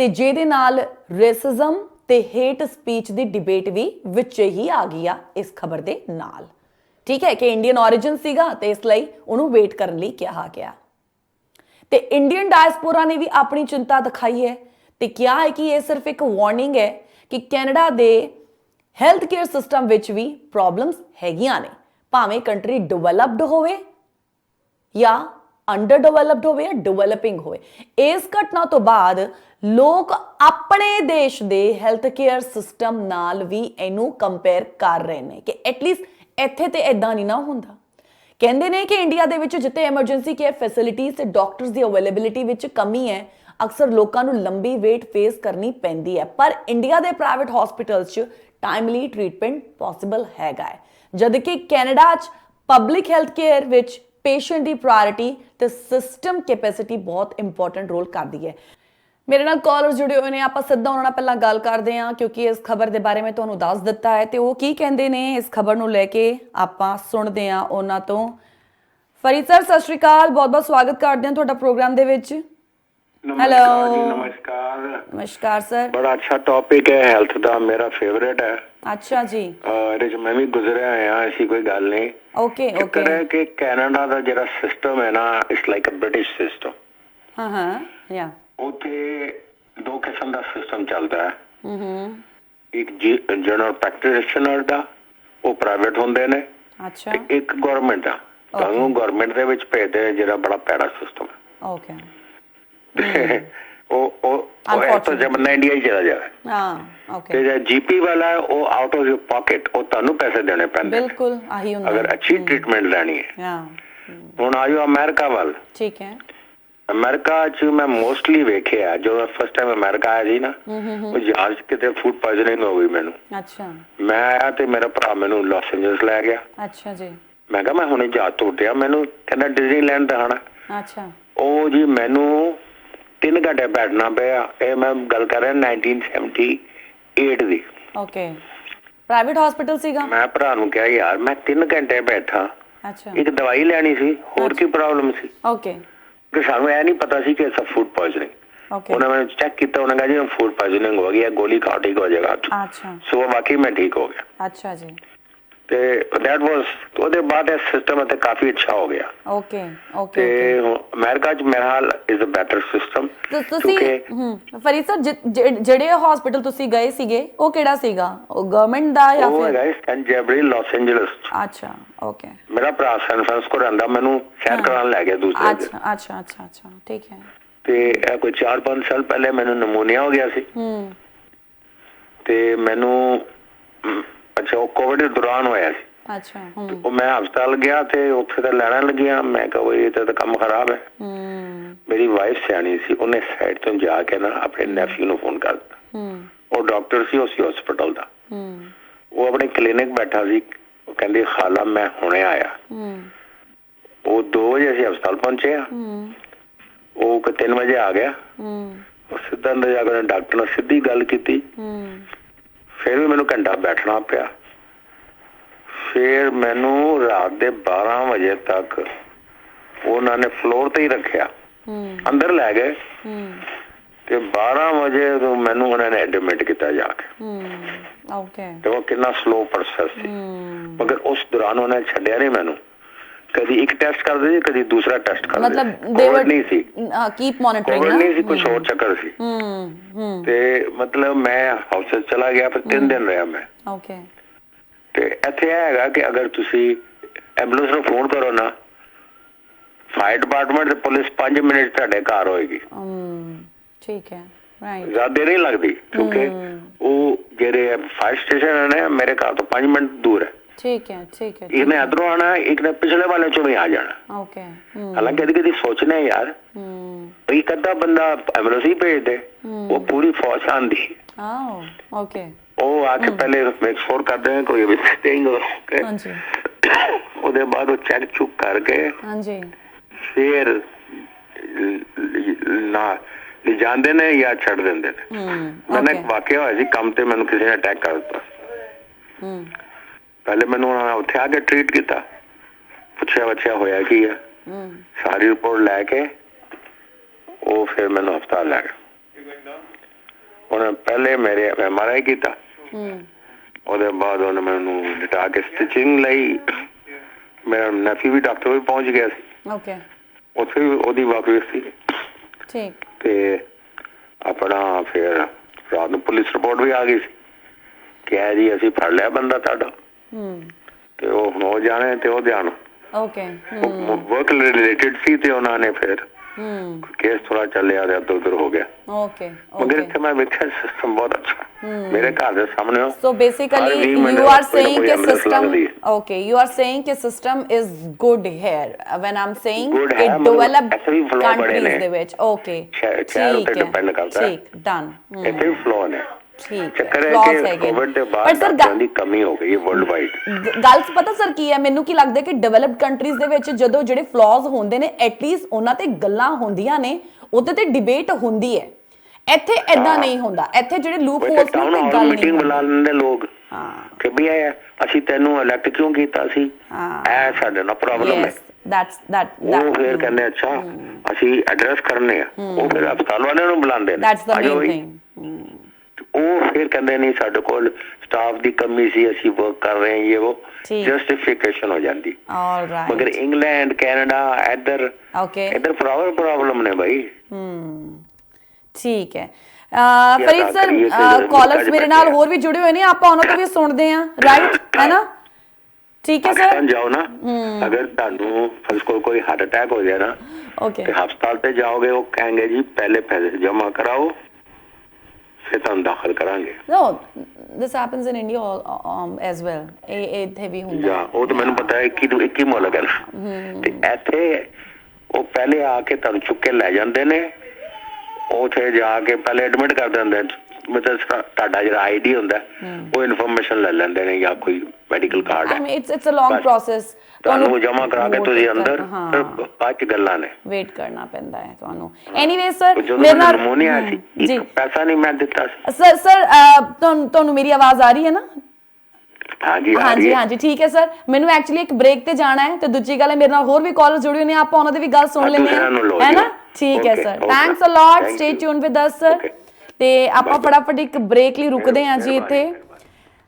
ਤੇ ਜਿਹਦੇ ਨਾਲ ਰੇਸਿਜ਼ਮ ਤੇ ਹੇਟ ਸਪੀਚ ਦੀ ਡਿਬੇਟ ਵੀ ਵਿੱਚ ਹੀ ਆ ਗਈ ਆ ਇਸ ਖਬਰ ਦੇ ਨਾਲ। ਠੀਕ ਹੈ, ਕਿ ਇੰਡੀਅਨ origin ਸੀਗਾ ਤੇ ਇਸ ਲਈ ਉਹਨੂੰ ਵੇਟ ਕਰਨ ਲਈ ਕਿਹਾ ਗਿਆ। ਤੇ ਇੰਡੀਅਨ ਡਾਇਸਪੋਰਾ ਨੇ ਵੀ ਆਪਣੀ ਚਿੰਤਾ ਦਿਖਾਈ ਹੈ ਤੇ ਕਿਹਾ ਹੈ ਕਿ ਇਹ ਸਿਰਫ ਇੱਕ ਵਾਰਨਿੰਗ ਹੈ ਕਿ ਕੈਨੇਡਾ ਦੇ ਹੈਲਥ ਕੇਅਰ ਸਿਸਟਮ ਵਿੱਚ ਵੀ ਪ੍ਰੋਬਲਮਸ ਹੈਗੀਆਂ ਨੇ। ਭਾਵੇਂ ਕੰਟਰੀ ਡਿਵੈਲਪਡ ਹੋਵੇ ਜਾਂ ਅੰਡਰ ਡਿਵੈਲਪਡ ਹੋਵੇ ਜਾਂ ਡਿਵੈਲਪਿੰਗ ਹੋਵੇ। ਇਸ ਘਟਨਾ ਤੋਂ ਬਾਅਦ ਲੋਕ ਆਪਣੇ ਦੇਸ਼ ਦੇ ਹੈਲਥ ਕੇਅਰ ਸਿਸਟਮ ਨਾਲ ਵੀ ਇਹਨੂੰ ਕੰਪੇਅਰ ਕਰ ਰਹੇ ਨੇ ਕਿ ਐਟਲੀਸਟ ਇੱਥੇ ਤੇ ਇਦਾਂ ਨਹੀਂ ਨਾ ਹੁੰਦਾ। ਕਹਿੰਦੇ ਨੇ ਕਿ ਇੰਡੀਆ ਦੇ ਵਿੱਚ ਜਿੱਥੇ ਐਮਰਜੈਂਸੀ ਕੇਅਰ ਫੈਸਿਲਿਟੀਜ਼ ਤੇ ਡਾਕਟਰਸ ਦੀ ਅਵੇਲੇਬਿਲਿਟੀ ਵਿੱਚ ਕਮੀ ਹੈ, ਅਕਸਰ ਲੋਕਾਂ ਨੂੰ ਲੰਬੀ ਵੇਟ ਫੇਸ ਕਰਨੀ ਪੈਂਦੀ ਹੈ। ਪਰ ਇੰਡੀਆ ਦੇ ਪ੍ਰਾਈਵੇਟ ਹਸਪੀਟਲਸ 'ਚ ਟਾਈਮਲੀ ਟ੍ਰੀਟਮੈਂਟ ਪੋਸੀਬਲ ਹੈਗਾ ਹੈ। ਜਦ ਕੈਨੇਡਾ 'ਚ ਪਬਲਿਕ ਹੈਲਥ ਕੇਅਰ ਵਿੱਚ ਪੇਸ਼ੈਂਟ ਦੀ ਪ੍ਰਾਇੋਰਟੀ ਤੇ ਸਿਸਟਮ ਕੈਪੈਸਿਟੀ ਬਹੁਤ ਇੰਪੋਰਟੈਂਟ ਰੋਲ ਕਰਦੀ ਹੈ। ਮੇਰੇ ਨਾਲ ਕਾਲਰ ਜੁੜੇ ਹੋਏ ਨੇ ਆਪਾਂ ਸਿੱਧਾ ਉਹਨਾਂ ਨਾਲ ਪਹਿਲਾਂ ਗੱਲ ਕਰਦੇ ਹਾਂ ਕਿਉਂਕਿ ਇਸ ਖਬਰ ਦੇ ਬਾਰੇ ਮੈਂ ਤੁਹਾਨੂੰ ਦੱਸ ਦਿੱਤਾ ਹੈ ਤੇ ਉਹ ਕੀ ਕਹਿੰਦੇ ਨੇ ਇਸ ਖਬਰ ਨੂੰ ਲੈ ਕੇ ਆਪਾਂ ਸੁਣਦੇ ਹਾਂ ਉਹਨਾਂ ਤੋਂ। ਫਰੀਦ ਸਰ ਸਤਿ ਸ਼੍ਰੀ ਅਕਾਲ ਬਹੁਤ ਬਹੁਤ ਸਵਾਗਤ ਕਰਦੇ ਹਾਂ ਤੁਹਾਡਾ ਪ੍ਰੋਗਰਾਮ ਦੇ ਵਿੱਚ। Hello. ਨਮਸਕਾਰ। ਨਮਸਕਾਰ ਸਰ। ਬੜਾ ਅੱਛਾ ਟੌਪਿਕ ਹੈ ਹੈਲਥ ਦਾ ਮੇਰਾ ਫੇਵਰੇਟ ਹੈ। ਅੱਛਾ ਜੀ। ਚ ਮੈਂ ਵੀ ਗੁਜ਼ਰਿਆ ਆ ਐਸੀ ਕੋਈ ਗੱਲ ਨਹੀਂ। Okay okay. ਚੱਕਰ ਹੈ ਕਿ ਕੈਨੇਡਾ ਦਾ ਜਿਹੜਾ ਸਿਸਟਮ ਹੈ ਨਾ it's like a British system ਹਾਂ ਹਾਂ ਯਾ। ਉੱਥੇ ਦੋ ਕਿਸਮ ਦਾ ਸਿਸਟਮ ਚੱਲਦਾ ਹੈ। ਹੂੰ ਹੂੰ। ਇੱਕ ਜਨਰਲ ਪ੍ਰੈਕਟੀਸ਼ਨਰ ਦਾ ਉਹ ਪ੍ਰਾਈਵੇਟ ਹੁੰਦੇ ਨੇ। ਅੱਛਾ। ਤੇ ਇੱਕ ਗਵਰਨਮੈਂਟ ਦਾ ਤੁਹਾਨੂੰ ਗਵਰਨਮੈਂਟ ਦੇ ਵਿੱਚ ਭੇਜਦੇ ਜਿਹੜਾ ਬੜਾ ਪੈਰਾ ਸਿਸਟਮ ਓਕੇ। ਹੈ ਉਹ ਉਹ ਉਹ ਇਸ ਤੋਂ ਜਮਨਾ ਇੰਡੀਆ ਹੀ ਚਲਾ ਜਾਵੇ। ਹਾਂ ਤੇ ਓਕੇ ਜਿਹੜਾ ਜੀਪੀ ਵਾਲਾ ਹੈ, ਉਹ ਆਊਟ ਆਫ ਯੂਰ ਪਾਕਟ ਉਹ ਤੁਹਾਨੂੰ ਪੈਸੇ ਦੇਣੇ ਪੈਂਦੇ ਨੇ, ਬਿਲਕੁਲ ਆਹੀ ਹੁੰਦਾ। ਅਗਰ ਅੱਛੀ ਟ੍ਰੀਟਮੈਂਟ ਲੈਣੀ ਹੈ। ਹਾਂ ਹੁਣ ਆਇਓ ਅਮਰੀਕਾ ਵੱਲ। ਠੀਕ ਹੈ। ਅਮਰੀਕਾ ਚ ਮੈਂ ਮੋਸਟਲੀ ਵੇਖਿਆ ਜਦੋਂ ਫਸਟ ਟਾਈਮ ਅਮਰੀਕਾ ਆਇਆ ਸੀ ਨਾ ਉਹ ਜਹਾਜ਼ 'ਚ ਕਿਤੇ ਫੂਡ ਪੋਇਜ਼ਨਿੰਗ ਹੋ ਗਈ ਮੈਨੂੰ। ਅੱਛਾ। ਮੈਂ ਆਇਆ ਤੇ ਮੇਰਾ ਭਰਾ ਮੈਨੂੰ ਲਾਸ ਐਂਜਲਸ ਲੈ ਗਿਆ। ਅੱਛਾ ਜੀ। ਮੈਂ ਕਿਹਾ ਮੈਂ ਹੁਣੇ ਜਹਾਜ਼ ਤੋਂ ਉੱਠਿਆ ਮੈਨੂੰ ਕਹਿੰਦਾ ਡਿਜ਼ਨੀਲੈਂਡ ਦਿਖਾਣਾ ਅੱਛਾ। ਉਹ ਜੀ ਮੈਨੂੰ 3 ਘੰਟੇ ਬੈਠਣਾ ਪਿਆ। ਇਹ ਮੈਂ ਗੱਲ ਕਰ ਰਿਹਾ 1978 ਦੀ। ਓਕੇ ਪ੍ਰਾਈਵੇਟ ਹਸਪੀਟਲ ਸੀਗਾ? ਮੈਂ ਭਰਾ ਨੂੰ ਕਿਹਾ ਯਾਰ ਮੈਂ 3 ਘੰਟੇ ਬੈਠਾ। ਅੱਛਾ। ਇੱਕ ਦਵਾਈ ਲੈਣੀ ਸੀ ਹੋਰ ਕੀ ਪ੍ਰੋਬਲਮ ਸੀ? ਓਕੇ ਕਿ ਸਾਨੂੰ ਇਹ ਨਹੀਂ ਪਤਾ ਸੀ ਕਿ ਇਹ ਸਭ ਫੂਡ ਪੋਇਜ਼ਨਿੰਗ ਓਕੇ ਉਹਨਾਂ ਨੇ ਚੈੱਕ ਕੀਤਾ ਉਹਨਾਂ ਕਹਿੰਦੇ ਫੂਡ ਪੋਇਜ਼ਨਿੰਗ ਹੋ ਗਈ ਹੈ ਗੋਲੀ ਖਾਓ ਠੀਕ ਹੋ ਜਾਏਗਾ। ਅੱਛਾ। ਸੋ ਵਾਕਈ ਮੈਂ ਠੀਕ ਹੋ ਗਿਆ। ਅੱਛਾ ਜੀ। ਤੇ ਦੈਟ ਵਾਸ ਉਹਦੇ ਬਾਅਦ ਇਹ ਸਿਸਟਮ ਅਤੇ ਕਾਫੀ ਅੱਛਾ ਹੋ ਗਿਆ। ਓਕੇ ਓਕੇ ਤੇ ਅਮਰੀਕਾ ਚ ਮੇਰਾ ਹਾਲ ਇਜ਼ ਅ ਬੈਟਰ ਸਿਸਟਮ ਤੁ- ਤੁਸੀਂ ਫਰੀਦ ਸਰ ਜਿਹੜੇ ਹਸਪੀਟਲ ਤੁਸੀਂ ਗਏ ਸੀਗੇ ਉਹ ਕਿਹੜਾ ਸੀਗਾ? ਉਹ ਗਵਰਨਮੈਂਟ ਦਾ ਜਾਂ ਉਹ ਫਿਰ ਹੈਗਾ ਸੈਂਟ ਜੈਬਰੀ ਲਾਸ ਐਂਜਲਸ ਅੱਛਾ ਓਕੇ ਮੇਰਾ ਭਰਾ ਸੈਨ ਫਰਾਂਸਿਸਕੋ ਰਹਿੰਦਾ ਮੈਨੂੰ ਸੈਰ ਕਰਾਉਣ ਲੈ ਗਿਆ ਦੂਸਰੇ ਅੱਛਾ ਅੱਛਾ ਅੱਛਾ ਅੱਛਾ ਠੀਕ ਹੈ। ਤੇ ਇਹ ਕੋਈ 4-5 ਸਾਲ ਪਹਿਲੇ ਮੈਨੂੰ ਨਮੂਨੀਆ ਹੋ ਗਿਆ ਸੀ। ਹੂੰ। ਤੇ ਮੈਨੂੰ ਅੱਛਾ ਉਹ ਕੋਵਿਡ ਦੇ ਦੌਰਾਨ ਹੋਇਆ ਸੀ। ਅੱਛਾ ਹੂੰ। ਉਹ ਮੈਂ ਹਸਪਤਾਲ ਗਿਆ ਤੇ ਉੱਥੇ ਤਾਂ ਲੈਣਾ ਲੱਗਿਆ। ਮੈਂ ਕਿਹਾ ਉਹ ਇਹ ਤਾਂ ਕੰਮ ਖਰਾਬ ਹੈ। ਹੂੰ। ਮੇਰੀ ਵਾਈਫ ਸਿਆਣੀ ਸੀ। ਉਹਨੇ ਸਾਈਡ ਤੋਂ ਜਾ ਕੇ ਨਾ ਆਪਣੇ ਨੈਫਿਊ ਨੂੰ ਫੋਨ ਕਰ ਦਿੱਤਾ। ਹੂੰ। ਉਹ ਡਾਕਟਰ ਸੀ ਉਸੇ ਹਸਪਤਾਲ ਦਾ। ਹੂੰ। ਉਹ ਆਪਣੇ ਕਲੀਨਿਕ ਬੈਠਾ ਸੀ। ਉਹ ਕਹਿੰਦੀ ਖਾਲਾ ਮੈਂ ਹੁਣੇ ਆਇਆ। ਹੂੰ। ਉਹ 2 ਵਜੇ ਅਸੀਂ ਹਸਪਤਾਲ ਪਹੁੰਚੇ ਆ। ਹੂੰ। ਉਹ ਕਿ 3 ਵਜੇ ਆ ਗਿਆ। ਹੂੰ। ਉਹ ਸਿੱਧਾ ਅੰਦਰ ਜਾ ਕੇ ਡਾਕਟਰ ਨਾਲ ਸਿੱਧੀ ਗੱਲ ਕੀਤੀ। ਹੂੰ। ਫਿਰ ਵੀ ਮੈਨੂੰ ਘੰਟਾ ਬੈਠਣਾ ਪਿਆ। ਫਿਰ ਮੈਨੂੰ ਰਾਤ ਦੇ 12 ਵਜੇ ਤੱਕ ਉਹਨਾਂ ਨੇ ਫਲੋਰ ਤੇ ਹੀ ਰੱਖਿਆ। ਹੂੰ। ਅੰਦਰ ਲੈ ਗਏ। ਹੂੰ। ਤੇ 12 ਵਜੇ ਤੋਂ ਮੈਨੂੰ ਉਹਨਾਂ ਨੇ ਐਡਮਿਟ ਕੀਤਾ ਜਾ ਕੇ। ਹੂੰ ਓਕੇ ਤੇ ਉਹ ਕਿੰਨਾ ਸਲੋ ਪ੍ਰੋਸੈਸ ਸੀ। ਹੂੰ। ਮਗਰ ਉਸ ਦੌਰਾਨ ਉਹਨਾਂ ਨੇ ਛੱਡਿਆ ਨਹੀਂ ਮੈਨੂੰ। ਕਦੀ ਇੱਕ ਟੈਸਟ ਕਰਦੇ ਸੀ ਕਦੀ ਦੂਸਰਾ ਟੈਸਟ ਕਰਦੇ ਮਤਲਬ। ਦੇ COVID ਨਹੀਂ ਸੀ। ਕੀਪ ਮੋਨਿਟਰਿੰਗ ਕੋਵਿਡ ਨਹੀਂ ਸੀ ਕੁਝ ਹੋਰ ਚੱਕਰ ਸੀ। ਹੂੰ ਹੂੰ। ਤੇ ਮਤਲਬ ਮੈਂ ਹਾਊਸ ਚਲਾ ਗਿਆ ਫਿਰ 3 ਦਿਨ ਰਿਹਾ ਮੈਂ। ਓਕੇ ਤੇ ਇੱਥੇ ਹੈਗਾ ਕਿ ਅਗਰ ਤੁਸੀਂ ਐਂਬੂਲੈਂਸ ਨੂੰ ਫੋਨ ਕਰੋ ਨਾ ਫਾਇਰ ਡਿਪਾਰਟਮੈਂਟ ਤੇ ਪੁਲਿਸ 5 ਮਿੰਟ ਤੁਹਾਡੇ ਘਰ ਹੋਏਗੀ। ਹਮ ਠੀਕ ਹੈ ਰਾਈਟ ਜ਼ਿਆਦਾ ਦੇਰ ਨਹੀਂ ਲੱਗਦੀ ਕਿਉਂਕਿ ਉਹ ਜਿਹੜੇ ਫਾਇਰ ਸਟੇਸ਼ਨ ਨੇ ਮੇਰੇ ਘਰ ਤੋਂ 5 ਮਿੰਟ ਦੂਰ ਹੈ। ਠੀਕ ਹੈ ਠੀਕ ਹੈ ਇਹਨੇ ਇਧਰੋਂ ਆਣਾ ਇੱਕ ਨੇ ਪਿਛਲੇ ਵਾਲੇ ਚੋਂ ਵੀ ਆ ਜਾਣਾ। ਓਕੇ ਹਮ ਹਾਲਾਂਕਿ ਕਦੀ ਕਦੀ ਸੋਚਨੇ ਯਾਰ। ਹਮ ਵੀ ਅੱਧਾ ਬੰਦਾ ਐਂਬੂਲੈਂਸ ਹੀ ਭੇਜ ਦੇ ਉਹ ਪੂਰੀ ਫੌਜ ਆਂਦੀ। ਆਓ ਓਕੇ ਉਹ ਆ ਕੇ ਪਹਿਲੇ ਮੇਕ ਸ਼ੋਰ ਕਰਦੇ ਨੇ ਕੋਈ ਵੀ ਸਟੇਇੰਗ ਹਾਂਜੀ। ਉਹਦੇ ਬਾਅਦ ਉਹ ਚੈੱਕ ਚੁੱਕ ਕਰਕੇ ਹਾਂਜੀ। ਫਿਰ ਨਾ ਲੈ ਜਾਂਦੇ ਨੇ ਜਾਂ ਛੱਡ ਦਿੰਦੇ ਨੇ। ਮੈਨੂੰ ਇੱਕ ਓਕੇ ਵਾਕਿਆ ਹੋਇਆ ਸੀ ਕੰਮ ਤੇ ਮੈਨੂੰ ਕਿਸੇ ਨੇ ਅਟੈਕ ਕਰ ਦਿੱਤਾ। ਹਮ ਪਹਿਲੇ ਮੈਨੂੰ ਉਹਨਾਂ ਨੇ ਉੱਥੇ ਆ ਕੇ ਟ੍ਰੀਟ ਕੀਤਾ। ਪੁੱਛਿਆ ਬੱਚਿਆ ਹੋਇਆ ਕੀ ਆ? ਸਾਰੀ ਰਿਪੋਰਟ ਲੈ ਕੇ ਉਹ ਫਿਰ ਮੈਨੂੰ ਹਸਪਤਾਲ ਲੈ ਗਏ। ਉਹਨੇ ਪਹਿਲੇ ਮੇਰੇ ਐਮਆਰਆਈ ਕੀਤਾ। ਉਹਦੇ ਬਾਅਦ ਉਹਨੇ ਮੈਨੂੰ ਲਿਟਾ ਕੇ ਸਟਿਚਿੰਗ ਲਈ। ਮੇਰਾ ਨਫੀ ਵੀ ਡਾਕਟਰ ਵੀ ਪਹੁੰਚ ਗਿਆ ਸੀ। ਓਕੇ ਉੱਥੇ ਉਹਦੀ ਵਾਕਫ ਸੀ। ਠੀਕ। ਤੇ ਆਪਣਾ ਫਿਰ ਰਾਤ ਨੂੰ ਪੁਲਿਸ ਰਿਪੋਰਟ ਵੀ ਆ ਗਈ ਸੀ। ਕਿ ਜੀ ਅਸੀਂ ਫੜ ਲਿਆ ਬੰਦਾ ਤੁਹਾਡਾ। ਤੇ ਉਹ ਹੁਣ ਹੋ ਜਾਣੇ ਤੇ ਉਹ ਧਿਆਨ ਓਕੇ ਰਿਲੇਟਡ ਸੀ ਤੇ ਉਹਨਾਂ ਨੇ ਫਿਰ ਹੂੰ। ਕੇਸ ਥੋੜਾ ਚੱਲਿਆ ਤੇ ਅੱਧੋ ਦਰ ਹੋ ਗਿਆ। ਓਕੇ ਮਗਰ ਇੱਥੇ ਮੈਂ ਵੇਖਿਆ ਸਿਸਟਮ ਬਹੁਤ ਅੱਛਾ। ਮੇਰੇ ਘਰ ਦੇ ਸਾਹਮਣੇ so basically you are saying ਕਿ system okay you are saying ਕਿ system is good here when I'm saying it develop countries ਦੇ ਵਿੱਚ। ਓਕੇ ਠੀਕ ਹੈ ਠੀਕ ਡਨ ਇੱਥੇ ਫਲੋ ਨੇ। ਠੀਕ ਚੱਕਰ ਹੈ Flaws ਕਿ ਹੈਗੇ। ਕੋਵਿਡ ਦੇ ਪਰ ਬਾਅਦ ਡਾਕਟਰਾਂ ਦੀ ਕਮੀ ਹੋ ਗਈ ਹੈ ਵਰਲਡ ਵਾਈਡ ਗ- ਗੱਲ ਪਤਾ ਸਰ ਕੀ ਹੈ? ਮੈਨੂੰ ਕੀ ਲੱਗਦਾ ਕਿ ਡਿਵੈਲਪਡ ਕੰਟਰੀਜ਼ ਦੇ ਵਿੱਚ ਜਦੋਂ ਜਿਹੜੇ ਫਲॉज ਹੁੰਦੇ ਨੇ ਐਟਲੀਸਟ ਉਹਨਾਂ ਤੇ ਗੱਲਾਂ ਹੁੰਦੀਆਂ ਨੇ ਉਹਦੇ ਤੇ ਡਿਬੇਟ ਹੁੰਦੀ ਹੈ। ਇੱਥੇ ਐਦਾਂ ਨਹੀਂ ਹੁੰਦਾ। ਇੱਥੇ ਜਿਹੜੇ ਲੂਪ ਹੋਲਸ ਟਾਊਨ ਨੇ ਹਾਲ ਗੱਲ ਨਹੀਂ ਮੀਟਿੰਗ ਬੁਲਾ। ਲੈਂਦੇ ਲੋਕ। ਹਾਂ। ਕਿ ਵੀ ਇਹ ਅਸੀਂ ਤੈਨੂੰ ਇਲੈਕਟ ਕਿਉਂ ਕੀਤਾ ਸੀ? ਹਾਂ। ਇਹ ਸਾਡੇ ਨਾਲ ਪ੍ਰੋਬਲਮ ਹੈ। ਯੈਸ ਦੈਟਸ ਦੈਟ ਉਹ ਫਿਰ ਕਹਿੰਦੇ ਅੱਛਾ ਅਸੀਂ ਐਡਰੈਸ ਕਰਨੇ ਆ। ਉਹ ਫਿਰ ਹਸਪਤਾਲ ਵਾਲਿਆਂ ਨੂੰ ਬੁਲਾਉਂਦੇ ਨੇ। ਦੈਟਸ ਦ ਆ ਜਾਓ ਮੇਨ ਬਈ। ਉਹ ਫਿਰ ਕਹਿੰਦੇ ਨਹੀਂ ਸਾਡੇ ਕੋਲ ਸਟਾਫ ਦੀ ਕਮੀ ਸੀ ਅਸੀਂ ਵਰਕ ਕਰ ਰਹੇ ਹਾਂ ਇਹ ਉਹ। ਜਸਟੀਫਿਕੇਸ਼ਨ ਹੋ ਜਾਂਦੀ। ਆਲ ਮਗਰ ਇੰਗਲੈਂਡ ਕੈਨੇਡਾ ਇੱਧਰ ਓਕੇ ਇੱਧਰ ਪ੍ਰੋਬਲਮ ਪ੍ਰੋਬਲਮ ਨੇ ਭਾਈ ਹਮ ਠੀਕ ਹੈ। ਫਰੀਦ ਸਰ ਕਾਲਰਸ ਮੇਰੇ ਨਾਲ। ਹੋਰ ਵੀ ਜੁੜੇ ਹੋਏ ਨੇ ਆਪਾਂ ਉਹਨਾਂ ਤੋਂ ਵੀ ਸੁਣਦੇ ਆ ਰਾਈਟ ਹੈ। ਨਾ? ਠੀਕ ਹੈ ਸਰ ਜਾਓ ਨਾ। ਅਗਰ ਤੁਹਾਨੂੰ ਫਸ ਕੋਲ ਕੋਈ ਹਾਰਟ ਅਟੈਕ ਹੋ ਜਾਏ ਨਾ ਓਕੇ ਤੇ ਹਸਪਤਾਲ ਤੇ ਜਾਓਗੇ ਉਹ ਕहेंगे ਜੀ ਪਹਿਲੇ ਪੈਸੇ ਜਮ੍ਹਾਂ ਕਰਾਓ। ਫਿਰ ਤੁਹਾਨੂੰ ਦਾਖਲ ਕਰਾਂਗੇ this happens in india all, um, as well. ਇਹ ਇੱਥੇ ਵੀ ਹੁੰਦਾ ਜਾਂ ਉਹ ਤਾਂ ਮੈਨੂੰ ਪਤਾ ਹੈ ਕਿ ਨੂੰ 21 ਮੁਲਕ ਹੈ ਨਾ ਤੇ ਇੱਥੇ ਉਹ ਪਹਿਲੇ ਆ ਕੇ ਤੁਹਾਨੂੰ ਚੁੱਕ ਕੇ ਲੈ ਜਾਂਦੇ ਨੇ ਉਥੇ ਜਾ ਕੇ ਪਹਿਲੇ ਐਡਮਿਟ ਕਰ ਦਿੰਦੇ ਨੇ ਮਤਲਬ ਤੁਹਾਡਾ ਜਿਹੜਾ ਆਈਡੀ ਹੁੰਦਾ ਹੈ, ਉਹ ਇਨਫੋਰਮੇਸ਼ਨ ਲੈ ਲੈਂਦੇ ਨੇ ਜਾਂ ਕੋਈ ਮੈਡੀਕਲ ਕਾਰਡ ਹੈ। it's a long bus. process. ਤੁਹਾਨੂੰ ਜਮ੍ਹਾਂ ਕਰਾ ਕੇ ਤੁਸੀਂ ਅੰਦਰ ਬਾਅਦ ਚ ਗੱਲਾਂ ਨੇ। ਵੇਟ ਕਰਨਾ ਪੈਂਦਾ ਹੈ ਤੁਹਾਨੂੰ। ਐਨੀਵੇ ਸਰ ਮੇਰੇ ਨਾਲ ਨਮੂਨੀਆ ਸੀ ਜੀ। ਪੈਸਾ ਨਹੀਂ ਮੈਂ ਦਿੱਤਾ ਸਰ ਸਰ ਤੁਹਾਨੂੰ ਮੇਰੀ ਆਵਾਜ਼ ਆ ਰਹੀ ਹੈ ਨਾ? ਹਾਂਜੀ ਹਾਂਜੀ ਹਾਂਜੀ ਠੀਕ ਹੈ ਸਰ ਮੈਨੂੰ ਐਕਚੁਅਲੀ ਇੱਕ ਬ੍ਰੇਕ ਤੇ ਜਾਣਾ ਹੈ ਤੇ ਦੂਜੀ ਗੱਲ ਹੈ ਮੇਰੇ ਨਾਲ ਹੋਰ ਵੀ ਕਾਲਰ ਜੁੜੇ ਹੋਏ ਨੇ ਆਪਾਂ ਉਹਨਾਂ ਦੀ ਵੀ ਗੱਲ ਸੁਣ ਲੈਂਦੇ ਹਾਂ। ਹੈ ਨਾ। ਠੀਕ ਹੈ sir. Thanks a lot stay. Tune with us sir. ਤੇ ਆਪਾਂ. ਫਟਾਫਟ ਇੱਕ ਬ੍ਰੇਕ ਲਈ ਰੁਕਦੇ ਹਾਂ ਜੀ ਇੱਥੇ।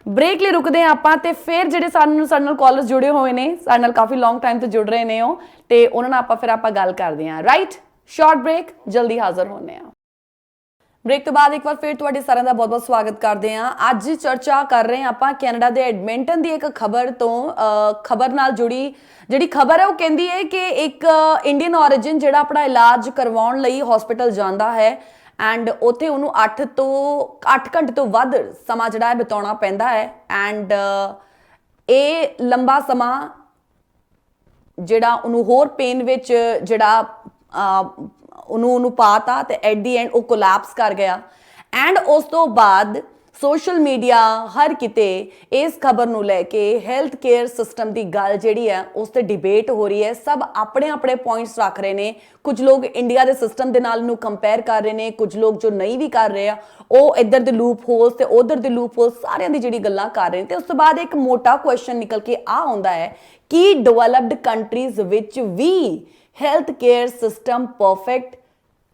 ਬ੍ਰੇਕ ਲਈ ਰੁਕਦੇ ਹਾਂ ਆਪਾਂ ਤੇ ਫਿਰ ਜਿਹੜੇ ਸਾਨੂੰ ਸਾਡੇ ਨਾਲ ਕਾਲਰਸ ਜੁੜੇ ਹੋਏ ਨੇ, ਸਾਡੇ ਨਾਲ ਕਾਫੀ ਲੌਂਗ ਟਾਈਮ ਤੋਂ ਜੁੜ ਰਹੇ ਨੇ ਉਹ ਤੇ ਉਹਨਾਂ ਨਾਲ ਆਪਾਂ ਫਿਰ ਆਪਾਂ ਗੱਲ ਕਰਦੇ ਹਾਂ ਰਾਈਟ ਸ਼ਾਰਟ ਬ੍ਰੇਕ ਜਲਦੀ ਹਾਜ਼ਰ ਹੋਣੇ ਆ ਬ੍ਰੇਕ ਤੋਂ ਬਾਅਦ ਇੱਕ ਵਾਰ ਫਿਰ ਤੁਹਾਡੇ ਸਾਰਿਆਂ ਦਾ ਬਹੁਤ-ਬਹੁਤ ਸਵਾਗਤ ਕਰਦੇ ਹਾਂ। ਅੱਜ ਚਰਚਾ ਕਰ ਰਹੇ ਹਾਂ ਆਪਾਂ ਕੈਨੇਡਾ ਦੇ ਐਡਮਿੰਟਨ ਦੀ ਇੱਕ ਖਬਰ ਤੋਂ ਖਬਰ ਨਾਲ ਜੁੜੀ ਜਿਹੜੀ ਖਬਰ ਹੈ ਉਹ ਕਹਿੰਦੀ ਹੈ ਕਿ ਇੱਕ ਇੰਡੀਅਨ origin ਜਿਹੜਾ ਆਪਣਾ ਇਲਾਜ ਕਰਵਾਉਣ ਲਈ ਹਸਪੀਟਲ ਜਾਂਦਾ ਹੈ ਐਂਡ ਉੱਥੇ ਉਹਨੂੰ 8 ਤੋਂ 8 ਘੰਟੇ ਤੋਂ ਵੱਧ ਸਮਾਂ ਜਿਹੜਾ ਹੈ ਬਿਤਾਉਣਾ ਪੈਂਦਾ ਹੈ। ਐਂਡ ਇਹ ਲੰਬਾ ਸਮਾਂ ਜਿਹੜਾ ਉਹਨੂੰ ਹੋਰ ਪੇਨ ਵਿੱਚ ਜਿਹੜਾ ਅਹ, ਉਹਨੂੰ ਉਹਨੂੰ ਪਾਤਾ ਤੇ ਐਟ ਦੀ ਐਂਡ ਉਹ ਕੋਲੈਪਸ ਕਰ ਗਿਆ। ਐਂਡ ਉਸ ਤੋਂ ਬਾਅਦ ਸੋਸ਼ਲ ਮੀਡੀਆ ਹਰ ਕਿਤੇ ਇਸ ਖਬਰ ਨੂੰ ਲੈ ਕੇ ਹੈਲਥ ਕੇਅਰ ਸਿਸਟਮ ਦੀ ਗੱਲ ਜਿਹੜੀ ਹੈ, ਉਸ ਤੇ ਡਿਬੇਟ ਹੋ ਰਹੀ ਹੈ। ਸਭ ਆਪਣੇ ਆਪਣੇ ਪੁਆਇੰਟਸ ਰੱਖ ਰਹੇ ਨੇ। ਕੁਝ ਲੋਕ ਇੰਡੀਆ ਦੇ ਸਿਸਟਮ ਦੇ ਨਾਲ ਨੂੰ ਕੰਪੇਅਰ ਕਰ ਰਹੇ ਨੇ। ਕੁਝ ਲੋਕ ਜੋ ਨਹੀਂ ਵੀ ਕਰ ਰਹੇ ਆ, ਉਹ ਇੱਧਰ ਦੇ ਲੂਪ ਹੋਲਸ ਤੇ ਉਧਰ ਦੇ ਲੂਪ ਹੋਲਸ ਸਾਰਿਆਂ ਦੀ ਜਿਹੜੀ ਗੱਲਾਂ ਕਰ ਰਹੇ ਨੇ। ਤੇ ਉਸ ਤੋਂ ਬਾਅਦ ਇੱਕ ਮੋਟਾ ਕੁਐਸਚਨ ਨਿਕਲ ਕੇ ਆ ਆਉਂਦਾ ਹੈ ਕਿ ਡਿਵੈਲਪਡ ਕੰਟਰੀਜ਼ ਵਿੱਚ ਵੀ ਹੈਲਥ ਕੇਅਰ ਸਿਸਟਮ ਪਰਫੈਕਟ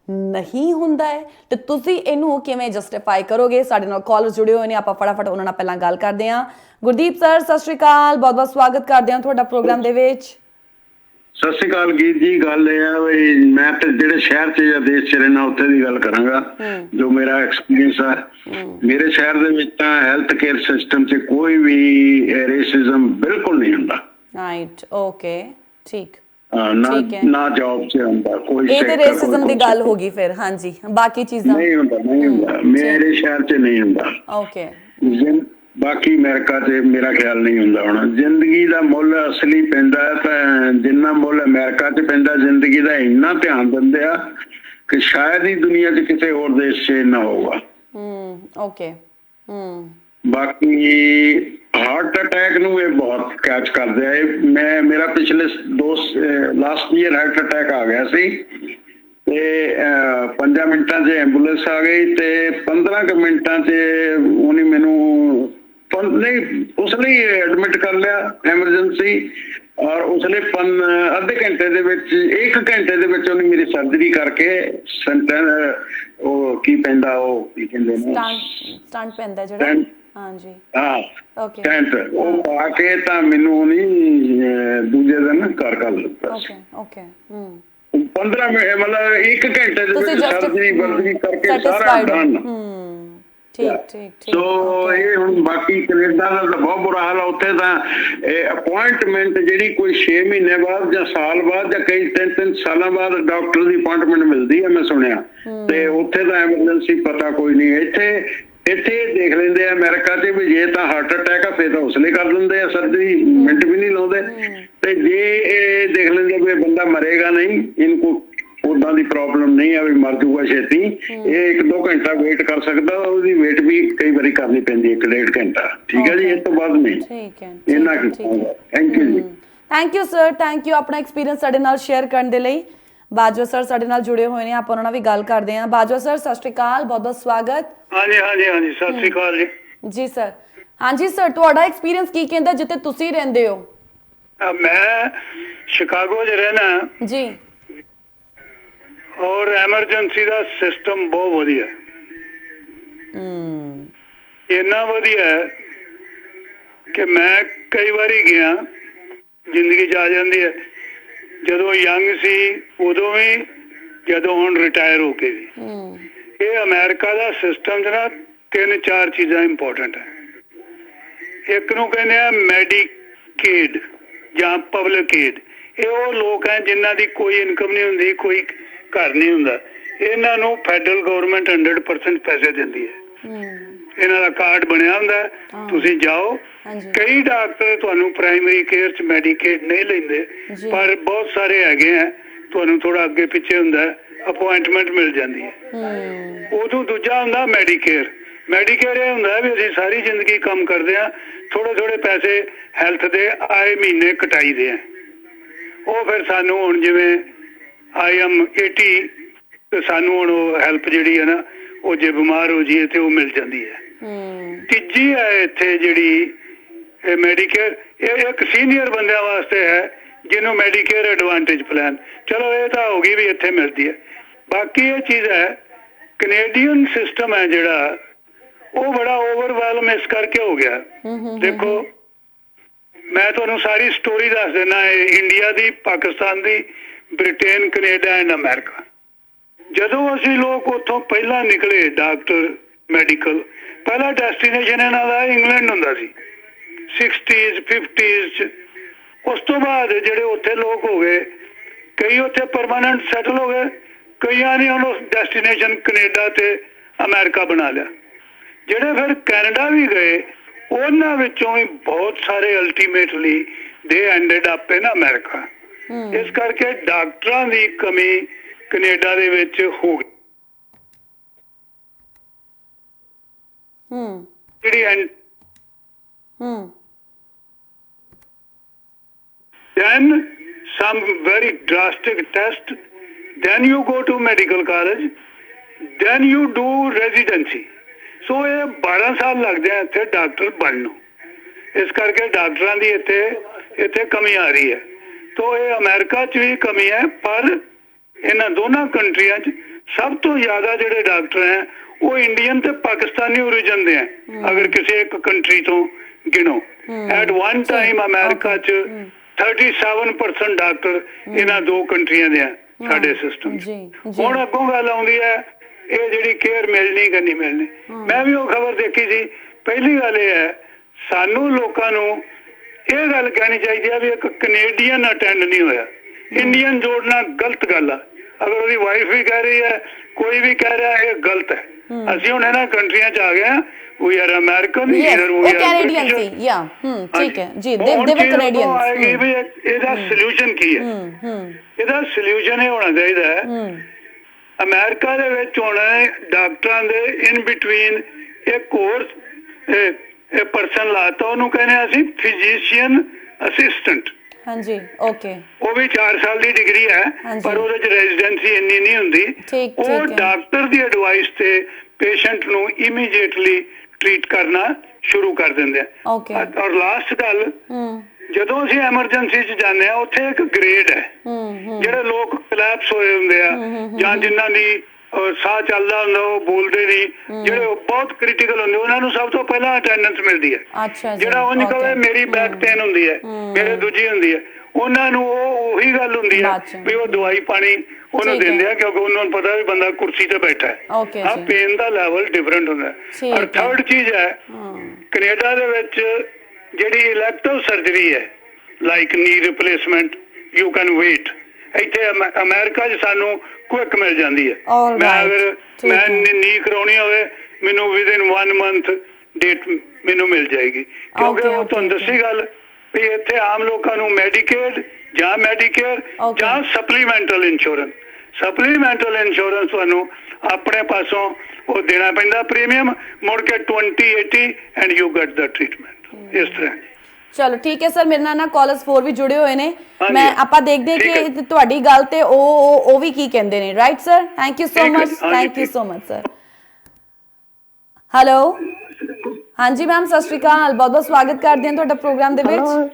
ਨਹੀਂ ਹੁੰਦਾ ਹੈ। ਤੇ ਤੁਸੀਂ ਇਹਨੂੰ ਕਿਵੇਂ ਜਸਟੀਫਾਈ ਕਰੋਗੇ? ਸਾਡੇ ਨਾਲ ਕਾਲਰ ਜੁੜੇ ਹੋਏ ਨੇ ਆਪਾਂ ਫਟਾਫਟ ਉਹਨਾਂ ਨਾਲ ਪਹਿਲਾਂ ਗੱਲ ਕਰਦੇ ਹਾਂ। ਗੁਰਦੀਪ ਸਰ ਸਤਿ ਸ਼੍ਰੀ ਅਕਾਲ। ਬਹੁਤ ਬਹੁਤ ਸਵਾਗਤ ਕਰਦੇ ਹਾਂ ਤੁਹਾਡਾ ਪ੍ਰੋਗਰਾਮ ਦੇ ਵਿੱਚ। ਸਤਿ ਸ਼੍ਰੀ ਅਕਾਲ ਗੀਤ ਜੀ ਗੱਲ ਇਹ ਹੈ ਵੀ ਮੈਂ ਤੇ ਜਿਹੜੇ ਸ਼ਹਿਰ 'ਚ ਜਾਂ ਦੇਸ਼ 'ਚ ਰਹਿਣਾ ਉੱਥੇ ਦੀ ਗੱਲ ਕਰਾਂਗਾ। ਜੋ ਮੇਰਾ ਐਕਸਪੀਰੀਅੰਸ ਹੈ। ਮੇਰੇ ਸ਼ਹਿਰ ਦੇ ਵਿੱਚ ਤਾਂ ਹੈਲਥ ਕੇਅਰ ਸਿਸਟਮ 'ਚ ਕੋਈ ਵੀ ਰੇਸਿਜ਼ਮ ਬਿਲਕੁਲ ਨਹੀਂ ਹੁੰਦਾ। ਰਾਈਟ ਓਕੇ ਠੀਕ। ਅਹ ਨਾ ਠੀਕ ਹੈ। ਨਾ ਜੌਬ 'ਚ ਹੁੰਦਾ ਕੋਈ ਇਹ ਤੇ sector, ਰੇਸਿਜ਼ਮ ਦੀ ਗੱਲ ਹੋ ਗਈ ਫਿਰ ਹਾਂਜੀ। ਬਾਕੀ ਚੀਜ਼ਾਂ ਨਹੀਂ ਹੁੰਦਾ ਨਹੀਂ ਹੁੰਦਾ। ਮੇਰੇ ਸ਼ਹਿਰ 'ਚ ਨਹੀਂ ਹੁੰਦਾ। ਓਕੇ ਜ਼ਿੰ- ਬਾਕੀ ਅਮਰੀਕਾ 'ਚ ਮੇਰਾ ਖਿਆਲ ਨਹੀਂ ਹੁੰਦਾ ਹੋਣਾ। ਜ਼ਿੰਦਗੀ ਦਾ ਮੁੱਲ ਅਸਲੀ ਪੈਂਦਾ ਹੈ ਤਾਂ ਜਿੰਨਾ ਮੁੱਲ ਅਮਰੀਕਾ 'ਚ ਪੈਂਦਾ ਜ਼ਿੰਦਗੀ ਦਾ ਇੰਨਾ ਧਿਆਨ ਦਿੰਦੇ ਆ ਕਿ ਸ਼ਾਇਦ ਹੀ ਦੁਨੀਆ 'ਚ ਕਿਸੇ ਹੋਰ ਦੇਸ਼ 'ਚ ਨਾ ਹੋਊਗਾ। Hmm okay hmm. ਬਾਕੀ ਹਾਰਟ ਅਟੈਕ ਨੂੰ ਇਹ ਬਹੁਤ ਕੈਚ ਕਰਦੇ ਆ। ਮੈਂ ਮੇਰਾ ਪਿਛਲੇ ਦੋ ਲਾਸਟ ਈਅਰ ਹਾਰਟ ਅਟੈਕ ਆ ਗਿਆ ਸੀ। ਤੇ 5 ਮਿੰਟਾਂ 'ਚ ਐਂਬੂਲੈਂਸ ਆ ਗਈ ਤੇ 15 ਕੁ ਮਿੰਟਾਂ 'ਚ ਉਹਨੇ ਮੈਨੂੰ ਨਹੀਂ ਉਸ ਲਈ ਐਡਮਿਟ ਕਰ ਲਿਆ ਐਮਰਜੈਂਸੀ ਔਰ ਉਸ ਲਈ ਪੰ- ਅੱਧੇ ਘੰਟੇ ਦੇ ਵਿੱਚ 1 ਘੰਟੇ ਦੇ ਵਿੱਚ ਉਹਨੇ ਮੇਰੀ ਸਰਜਰੀ ਕਰਕੇ ਸੰਟਨ ਉਹ ਕੀ ਪੈਂਦਾ ਉਹ ਕੀ ਕਹਿੰਦੇ ਨੇ? ਸਟੰਟ ਪੈਂਦਾ ਜਿਹੜਾ। ਹਾਂਜੀ। ਹਾਂ। ਓਕੇ ਟੈਂਟ ਉਹ ਪਾ ਕੇ ਤਾਂ ਮੈਨੂੰ ਨਹੀਂ ਦੂਜੇ ਦਿਨ ਘਰ ਕਰ ਦਿੱਤਾ। ਓਕੇ ਓਕੇ ਹਮ 15 ਮਿੰਟ ਮਤਲਬ 1 ਘੰਟੇ ਦੇ ਵਿੱਚ ਸਰਜਰੀ ਵਰਜਰੀ ਕਰਕੇ ਸਾਰਾ ਡਨ ਹਮ ਠੀਕ ਠੀਕ ਠੀਕ ਸੋ ਇਹ ਹੁਣ ਬਾਕੀ ਕੈਨੇਡਾ ਦਾ ਤਾਂ ਬਹੁਤ ਬੁਰਾ ਹਾਲ ਆ। ਉੱਥੇ ਤਾਂ ਇਹ ਅਪਾਇੰਟਮੈਂਟ ਜਿਹੜੀ ਕੋਈ 6 ਮਹੀਨੇ ਬਾਅਦ ਜਾਂ ਸਾਲ ਬਾਅਦ ਜਾਂ ਕਈ ਤਿੰਨ ਤਿੰਨ ਸਾਲਾਂ ਬਾਅਦ ਡਾਕਟਰ ਦੀ ਅਪਾਇੰਟਮੈਂਟ ਮਿਲਦੀ ਹੈ ਮੈਂ ਸੁਣਿਆ। ਤੇ ਉੱਥੇ ਤਾਂ ਐਮਰਜੈਂਸੀ ਪਤਾ ਕੋਈ ਨਹੀਂ। ਇੱਥੇ ਇੱਥੇ ਦੇਖ ਲੈਂਦੇ ਆ ਅਮਰੀਕਾ 'ਚ ਵੀ ਜੇ ਤਾਂ ਹਾਰਟ ਅਟੈਕ ਆ ਫੇਰ ਤਾਂ ਉਸਲੇ ਕਰ ਦਿੰਦੇ ਆ ਸਰਜਰੀ ਮਿੰਟ ਵੀ ਨਹੀਂ ਲਾਉਂਦੇ। ਤੇ ਜੇ ਇਹ ਦੇਖ ਲੈਂਦੇ ਵੀ ਬੰਦਾ ਮਰੇਗਾ ਨਹੀਂ ਇਨਕੋ ਉਦਾਂ ਦੀ ਪ੍ਰੋਬਲਮ ਨਹੀਂ ਆ ਵੀ ਮਰ ਜੂਗਾ ਛੇਤੀ ਇਹ ਇੱਕ ਦੋ ਘੰਟਾ ਵੇਟ ਕਰ ਸਕਦਾ ਉਹਦੀ ਵੇਟ ਵੀ ਕਈ ਵਾਰੀ ਕਰਨੀ ਪੈਂਦੀ ਹੈ ਇੱਕ ਡੇਢ ਘੰਟਾ। ਠੀਕ ਹੈ ਜੀ ਇਸ ਤੋਂ ਬਾਅਦ ਨਹੀਂ। ਠੀਕ ਹੈ ਇੰਨਾ ਕੀ ਥੈਂਕ ਯੂ ਜੀ। Thank you sir thank you ਆਪਣਾ ਐਕਸਪੀਰੀਅੰਸ ਸਾਡੇ ਨਾਲ ਸ਼ੇਅਰ ਕਰਨ ਦੇ ਲਈ। ਬਾਜਵਾ ਸਰ ਸਾਡੇ ਨਾਲ ਜੁੜੇ ਹੋਏ ਨੇ ਆਪਾਂ ਉਹਨਾਂ ਨਾਲ ਵੀ ਗੱਲ ਕਰਦੇ ਹਾਂ। ਬਾਜਵਾ ਸਰ ਸਤਿ ਸ਼੍ਰੀ ਅਕਾਲ ਬਹੁਤ ਬਹੁਤ ਸਵਾਗਤ। ਹਾਂਜੀ ਹਾਂਜੀ ਹਾਂਜੀ ਸਤਿ ਸ੍ਰੀ ਅਕਾਲ ਜੀ। ਜੀ ਸਰ। ਹਾਂਜੀ ਸਰ ਤੁਹਾਡਾ ਐਕਸਪੀਰੀਅੰਸ ਕੀ ਕਹਿੰਦਾ ਜਿੱਥੇ ਤੁਸੀਂ ਰਹਿੰਦੇ ਹੋ? ਅਹ ਮੈਂ ਸ਼ਿਕਾਗੋ 'ਚ ਰਹਿਣਾ ਜੀ। ਔਰ ਐਮਰਜੈਂਸੀ ਦਾ ਸਿਸਟਮ ਬਹੁਤ ਵਧੀਆ। ਹੈ। ਹਮ ਇੰਨਾ ਵਧੀਆ ਹੈ ਕਿ ਮੈਂ ਕਈ ਵਾਰੀ ਗਿਆ ਜ਼ਿੰਦਗੀ 'ਚ ਆ ਜਾਂਦੀ ਹੈ। ਜਦੋਂ ਯੰਗ ਸੀ ਉਦੋਂ ਵੀ ਜਦੋਂ ਹੁਣ ਰਿਟਾਇਰ ਹੋ ਕੇ ਵੀ। ਇਹ ਅਮਰੀਕਾ ਦਾ ਸਿਸਟਮ ਜਨਾ ਤਿੰਨ ਚਾਰ ਚੀਜ਼ਾਂ ਇੰਪੋਰਟੈਂਟ ਹੈ। ਇੱਕ ਨੂੰ ਕਹਿੰਦੇ ਆ ਮੈਡੀਕੇਡ ਜਾਂ ਪਬਲਿਕ ਏਡ ਇਹ ਉਹ ਲੋਕ ਹੈ ਜਿਨ੍ਹਾਂ ਦੀ ਕੋਈ ਇਨਕਮ ਨਹੀਂ ਹੁੰਦੀ ਕੋਈ ਘਰ ਨਹੀਂ ਹੁੰਦਾ। ਇਹਨਾਂ ਨੂੰ ਫੈਡਰਲ ਗਵਰਨਮੈਂਟ 100% ਪੈਸੇ ਦਿੰਦੀ ਹੈ। ਇਹਨਾਂ ਦਾ ਕਾਰਡ ਬਣਿਆ ਹੁੰਦਾ। ਤੁਸੀਂ ਜਾਓ। ਕਈ ਡਾਕਟਰ ਤੁਹਾਨੂੰ ਪ੍ਰਾਇਮਰੀ ਕੇਅਰ ਚ ਮੈਡੀਕੇਡ ਨਹੀਂ ਲੈਂਦੇ। ਪਰ ਬਹੁਤ ਸਾਰੇ ਹੈਗੇ ਆ ਤੁਹਾਨੂੰ ਥੋੜਾ ਅੱਗੇ ਪਿੱਛੇ ਹੁੰਦਾ ਅਪਾਇੰਟਮੈਂਟ ਮਿਲ ਜਾਂਦੀ ਹੈ। ਉਦੋਂ ਦੂਜਾ ਹੁੰਦਾ ਮੈਡੀਕੇਅਰ ਮੈਡੀਕੇਅਰ ਇਹ ਹੁੰਦਾ ਵੀ ਅਸੀਂ ਸਾਰੀ ਜ਼ਿੰਦਗੀ ਕੰਮ ਕਰਦੇ ਆ ਥੋੜੇ ਥੋੜੇ ਪੈਸੇ ਹੈਲਥ ਦੇ ਆਏ ਮਹੀਨੇ ਕਟਾਈਦੇ ਆ। ਉਹ ਫਿਰ ਸਾਨੂੰ ਹੁਣ ਜਿਵੇਂ ਆਈ ਐਮ 80 ਤੇ ਸਾਨੂੰ ਹੁਣ ਉਹ ਹੈਲਪ ਜਿਹੜੀ ਹੈ ਨਾ ਉਹ ਜੇ ਬਿਮਾਰ ਹੋ ਜਾਈਏ ਤੇ ਉਹ ਮਿਲ ਜਾਂਦੀ ਹੈ। ਤੀਜੀ ਹੈ ਇੱਥੇ ਜਿਹੜੀ ਇਹ ਮੈਡੀਕੇਅਰ ਇਹ ਇੱਕ ਸੀਨੀਅਰ ਬੰਦਿਆਂ ਵਾਸਤੇ ਹੈ ਜਿਹਨੂੰ ਮੈਡੀਕੇਅਰ ਐਡਵਾਂਟੇਜ ਪਲਾਨ ਚਲੋ ਇਹ ਤਾਂ ਹੋ ਗਈ ਵੀ ਇੱਥੇ ਮਿਲਦੀ ਹੈ। ਬਾਕੀ ਇਹ ਚੀਜ਼ ਹੈ ਕੈਨੇਡੀਅਨ ਸਿਸਟਮ ਹੈ ਜਿਹੜਾ ਉਹ ਬੜਾ ਓਵਰਵੈਲਮ ਇਸ ਕਰਕੇ ਹੋ ਗਿਆ। ਦੇਖੋ ਮੈਂ ਤੁਹਾਨੂੰ ਸਾਰੀ ਸਟੋਰੀ ਦੱਸ ਦਿੰਦਾ ਇੰਡੀਆ ਦੀ ਪਾਕਿਸਤਾਨ ਦੀ ਬ੍ਰਿਟੇਨ ਕੈਨੇਡਾ ਐਂਡ ਅਮਰੀਕਾ ਜਦੋਂ ਅਸੀਂ ਲੋਕ ਉੱਥੋਂ ਪਹਿਲਾਂ ਨਿਕਲੇ ਡਾਕਟਰ ਮੈਡੀਕਲ ਪਹਿਲਾ ਡੈਸਟੀਨੇਸ਼ਨ ਇਹਨਾਂ ਦਾ ਇੰਗਲੈਂਡ ਹੁੰਦਾ ਸੀ। 60s 50s ਚ ਉਸ ਤੋਂ ਬਾਅਦ ਜਿਹੜੇ ਉੱਥੇ ਲੋਕ ਹੋ ਗਏ ਕਈ ਉੱਥੇ ਪਰਮਾਨੈਂਟ ਸੈਟਲ ਹੋ ਗਏ ਕਈਆਂ ਨੇ ਉਸ ਡੈਸਟੀਨੇਸ਼ਨ ਕੈਨੇਡਾ ਤੇ ਅਮਰੀਕਾ ਬਣਾ ਲਿਆ। ਜਿਹੜੇ ਫਿਰ ਕੈਨੇਡਾ ਵੀ ਗਏ ਉਹਨਾਂ ਵਿੱਚੋਂ ਵੀ ਬਹੁਤ ਸਾਰੇ ਅਲਟੀਮੇਟਲੀ ਦੇ ਐਂਡਡ ਅਪ ਇਨ ਅਮਰੀਕਾ ਇਸ ਕਰਕੇ ਡਾਕਟਰਾਂ ਦੀ ਕਮੀ ਕੈਨੇਡਾ ਦੇ ਵਿੱਚ ਹੋ ਗਈ। ਹਮ ਜਿਹੜੀ ਹਮ then some very drastic test. Then you go to medical college. Then you do residency. ਸੋ ਇਹ 12 ਸਾਲ ਲੱਗਦੇ ਆ ਇੱਥੇ ਡਾਕਟਰ ਬਣਨ ਨੂੰ। ਇਸ ਕਰਕੇ ਡਾਕਟਰਾਂ ਦੀ ਇੱਥੇ ਇੱਥੇ ਕਮੀ ਆ ਰਹੀ ਹੈ। ਤੋ ਇਹ ਅਮਰੀਕਾ 'ਚ ਵੀ ਕਮੀ ਹੈ ਪਰ ਇਹਨਾਂ ਦੋਨਾਂ ਕੰਟਰੀਆਂ 'ਚ ਸਭ ਤੋਂ ਜ਼ਿਆਦਾ ਜਿਹੜੇ ਡਾਕਟਰ ਹੈ ਉਹ ਇੰਡੀਅਨ ਤੇ ਪਾਕਿਸਤਾਨੀ origin ਦੇ ਹੈ। ਅਗਰ ਕਿਸੇ ਇੱਕ ਕੰਟਰੀ ਤੋਂ ਗਿਣੋ। ਐਟ ਵਨ ਟਾਈਮ ਅਮਰੀਕਾ 'ਚ 37% ਡਾਕਟਰ ਇਹਨਾਂ ਦੋ ਕੰਟਰੀਆਂ ਦੇ ਆ ਸਾਡੇ ਸਿਸਟਮ 'ਚ। ਹੁਣ ਅੱਗੋਂ ਗੱਲ ਆਉਂਦੀ ਹੈ ਇਹ ਜਿਹੜੀ ਕੇਅਰ ਮਿਲਣੀ ਕਿ ਨਹੀਂ ਮਿਲਣੀ। ਮੈਂ ਵੀ ਉਹ ਖਬਰ ਦੇਖੀ ਸੀ। ਪਹਿਲੀ ਗੱਲ ਇਹ ਹੈ ਸਾਨੂੰ ਲੋਕਾਂ ਨੂੰ ਇਹ ਗੱਲ ਕਹਿਣੀ ਚਾਹੀਦੀ ਹੈ ਵੀ ਇੱਕ ਕੈਨੇਡੀਅਨ ਅਟੈਂਡ ਨਹੀਂ ਹੋਇਆ। ਇੰਡੀਅਨ ਜੋੜਨਾ ਗਲਤ ਗੱਲ ਆ। ਅਗਰ ਉਹਦੀ ਵਾਈਫ ਵੀ ਕਹਿ ਰਹੀ ਹੈ ਕੋਈ ਵੀ ਕਹਿ ਰਿਹਾ ਇਹ ਗਲਤ ਹੈ। ਅਸੀਂ ਹੁਣ ਇਹਨਾਂ ਕੰਟਰੀਆਂ 'ਚ ਆ ਗਏ ਆ ਵੀ ਆਰ ਅਮਰੀਕਨ ਯੈਸ ਉਹ ਕੈਨੇਡੀਅਨ ਸੀ। ਯਾ ਹਮ ਠੀਕ ਹੈ। ਜੀ ਦੇ ਦੇ ਵਰ ਆਏਗੀ ਕੈਨੇਡੀਅਨਸ ਵੀ ਇਹ- ਇਹਦਾ ਸੋਲੂਸ਼ਨ ਕੀ ਹੈ? ਹਮ ਇਹਦਾ ਸੋਲੂਸ਼ਨ ਇਹ ਹੋਣਾ ਚਾਹੀਦਾ ਹੈ। ਅਮਰੀਕਾ ਦੇ ਵਿੱਚ ਹੁਣ ਡਾਕਟਰਾਂ ਦੇ ਇਨ ਬਿਟਵੀਨ ਇੱਕ ਹੋਰ ਇਹ ਪਰਸਨ ਲਾਤਾ। ਉਹਨੂੰ ਕਹਿੰਦੇ ਅਸੀਂ ਫਿਜ਼ੀਸ਼ੀਅਨ ਅਸਿਸਟੈਂਟ ਹਾਂਜੀ ਓਕੇ ਉਹ ਵੀ 4 ਸਾਲ ਦੀ ਡਿਗਰੀ ਹੈ। ਪਰ ਉਹਦੇ ਚ ਰੈਜ਼ੀਡੈਂਸੀ ਇੰਨੀ ਨਹੀਂ ਹੁੰਦੀ। ਉਹ। ਡਾਕਟਰ ਦੀ ਐਡਵਾਈਸ ਤੇ ਪੇਸ਼ੈਂਟ ਨੂੰ ਇਮੀਡੀਏਟਲੀ ਟ੍ਰੀਟ ਕਰਨਾ ਸ਼ੁਰੂ ਕਰ ਦਿੰਦੇ ਆ। Okay. ਔਰ ਲਾਸਟ ਗੱਲ ਜਦੋਂ ਅਸੀਂ ਐਮਰਜੈਂਸੀ ਚ ਜਾਂਦੇ ਆ ਉੱਥੇ ਇੱਕ ਗ੍ਰੇਡ ਹੈ। ਜਿਹੜੇ ਲੋਕ ਕਲੈਪਸ ਹੋਏ ਹੁੰਦੇ ਆ ਜਾਂ ਜਿਨ੍ਹਾਂ ਦੀ ਸਾਹ ਚੱਲਦਾ ਹੁੰਦਾ ਉਹ ਬੋਲਦੇ ਨਹੀਂ ਜਿਹੜੇ ਉਹ ਬਹੁਤ ਕ੍ਰਿਟੀਕਲ ਹੁੰਦੇ ਉਹਨਾਂ ਨੂੰ ਸਭ ਤੋਂ ਪਹਿਲਾਂ ਅਟੈਂਡੈਂਸ ਮਿਲਦੀ ਹੈ ਜਿਹੜਾ ਕਹੇ okay. ਮੇਰੀ ਬੈਕ ਪੇਨ ਹੁੰਦੀ ਹੈ ਮੇਰੇ ਦੂਜੀ ਹੁੰਦੀ ਹੈ ਉਹਨਾਂ ਨੂੰ ਉਹ ਉਹੀ ਗੱਲ ਹੁੰਦੀ ਹੈ। ਵੀ ਉਹ ਦਵਾਈ ਪਾਣੀ ਉਹਨੂੰ। ਦਿੰਦੇ ਆ ਕਿਉਂਕਿ ਉਹਨਾਂ ਨੂੰ ਪਤਾ ਵੀ ਬੰਦਾ ਕੁਰਸੀ ਤੇ ਬੈਠਾ ਹੈ ਜੀ। ਪੇਨ ਦਾ ਲੈਵਲ ਡਿਫਰੈਂਟ ਹੁੰਦਾ ਹੈ ਔਰ। ਥਰਡ ਚੀਜ਼ ਹੈ ਕੈਨੇਡਾ ਦੇ ਵਿੱਚ ਜਿਹੜੀ ਇਲੈਕਟਿਵ ਸਰਜਰੀ ਹੈ like knee replacement you can wait ਇੱਥੇ ਅਮੈ- ਅਮਰੀਕਾ 'ਚ ਸਾਨੂੰ ਕੁਇਕ ਮਿਲ ਜਾਂਦੀ ਹੈ। All ਮੈਂ right, ਅਗਰ ਠੀਕ ਮੈਂ ਹੈ। ਨੀ ਕਰਾਉਣੀ ਹੋਵੇ ਮੈਨੂੰ ਵਿਦਿਨ 1 ਮੰਥ ਡੇਟ ਮੈਨੂੰ ਮਿਲ ਜਾਏਗੀ। ਕਿਉਂਕਿ Okay, ਉਹ okay, ਤੁਹਾਨੂੰ ਦੱਸੀ ਗੱਲ ਵੀ ਇੱਥੇ ਆਮ ਲੋਕਾਂ ਨੂੰ ਮੈਡੀਕੇਡ ਜਾਂ ਮੈਡੀਕੇਅਰ Okay. ਜਾਂ ਸਪਲੀਮੈਂਟਲ ਇੰਸ਼ੋਰੈਂਸ ਸਪਲੀਮੈਂਟਲ ਇੰਸ਼ੋਰੈਂਸ ਤੁਹਾਨੂੰ ਆਪਣੇ ਪਾਸੋਂ ਉਹ ਦੇਣਾ ਪੈਂਦਾ ਪ੍ਰੀਮੀਅਮ ਮੁੜ ਕੇ 20 80 and you get the treatment ਇਸ ਤਰ੍ਹਾਂ। ਚਲੋ ਠੀਕ ਹੈ ਸਰ ਮੇਰੇ ਨਾਲ ਨਾ ਕਾਲਰਸ 4 ਵੀ ਜੁੜੇ ਹੋਏ ਨੇ। ਹਾਂਜੀ। ਮੈਂ ਆਪਾਂ ਦੇਖਦੇ ਹਾਂ ਠੀਕ। ਕਿ ਤੁਹਾਡੀ ਗੱਲ ਤੇ ਉਹ ਉਹ- ਉਹ ਵੀ ਕੀ ਕਹਿੰਦੇ ਨੇ right sir thank you so ਠੀਕ ਹੈ, ਮਚ ਹਾਂਜੀ, ਥੈਂਕ ਯੂ ਠੀਕ। ਸੋ ਮਚ ਸਰ ਹੈਲੋ ਹਾਂਜੀ ਮੈਮ ਸਤਿ ਸ਼੍ਰੀ ਅਕਾਲ। ਬਹੁਤ ਬਹੁਤ ਸਵਾਗਤ ਕਰਦੇ ਹਾਂ ਤੁਹਾਡਾ ਪ੍ਰੋਗਰਾਮ ਦੇ ਵਿੱਚ। ਹੈਲੋ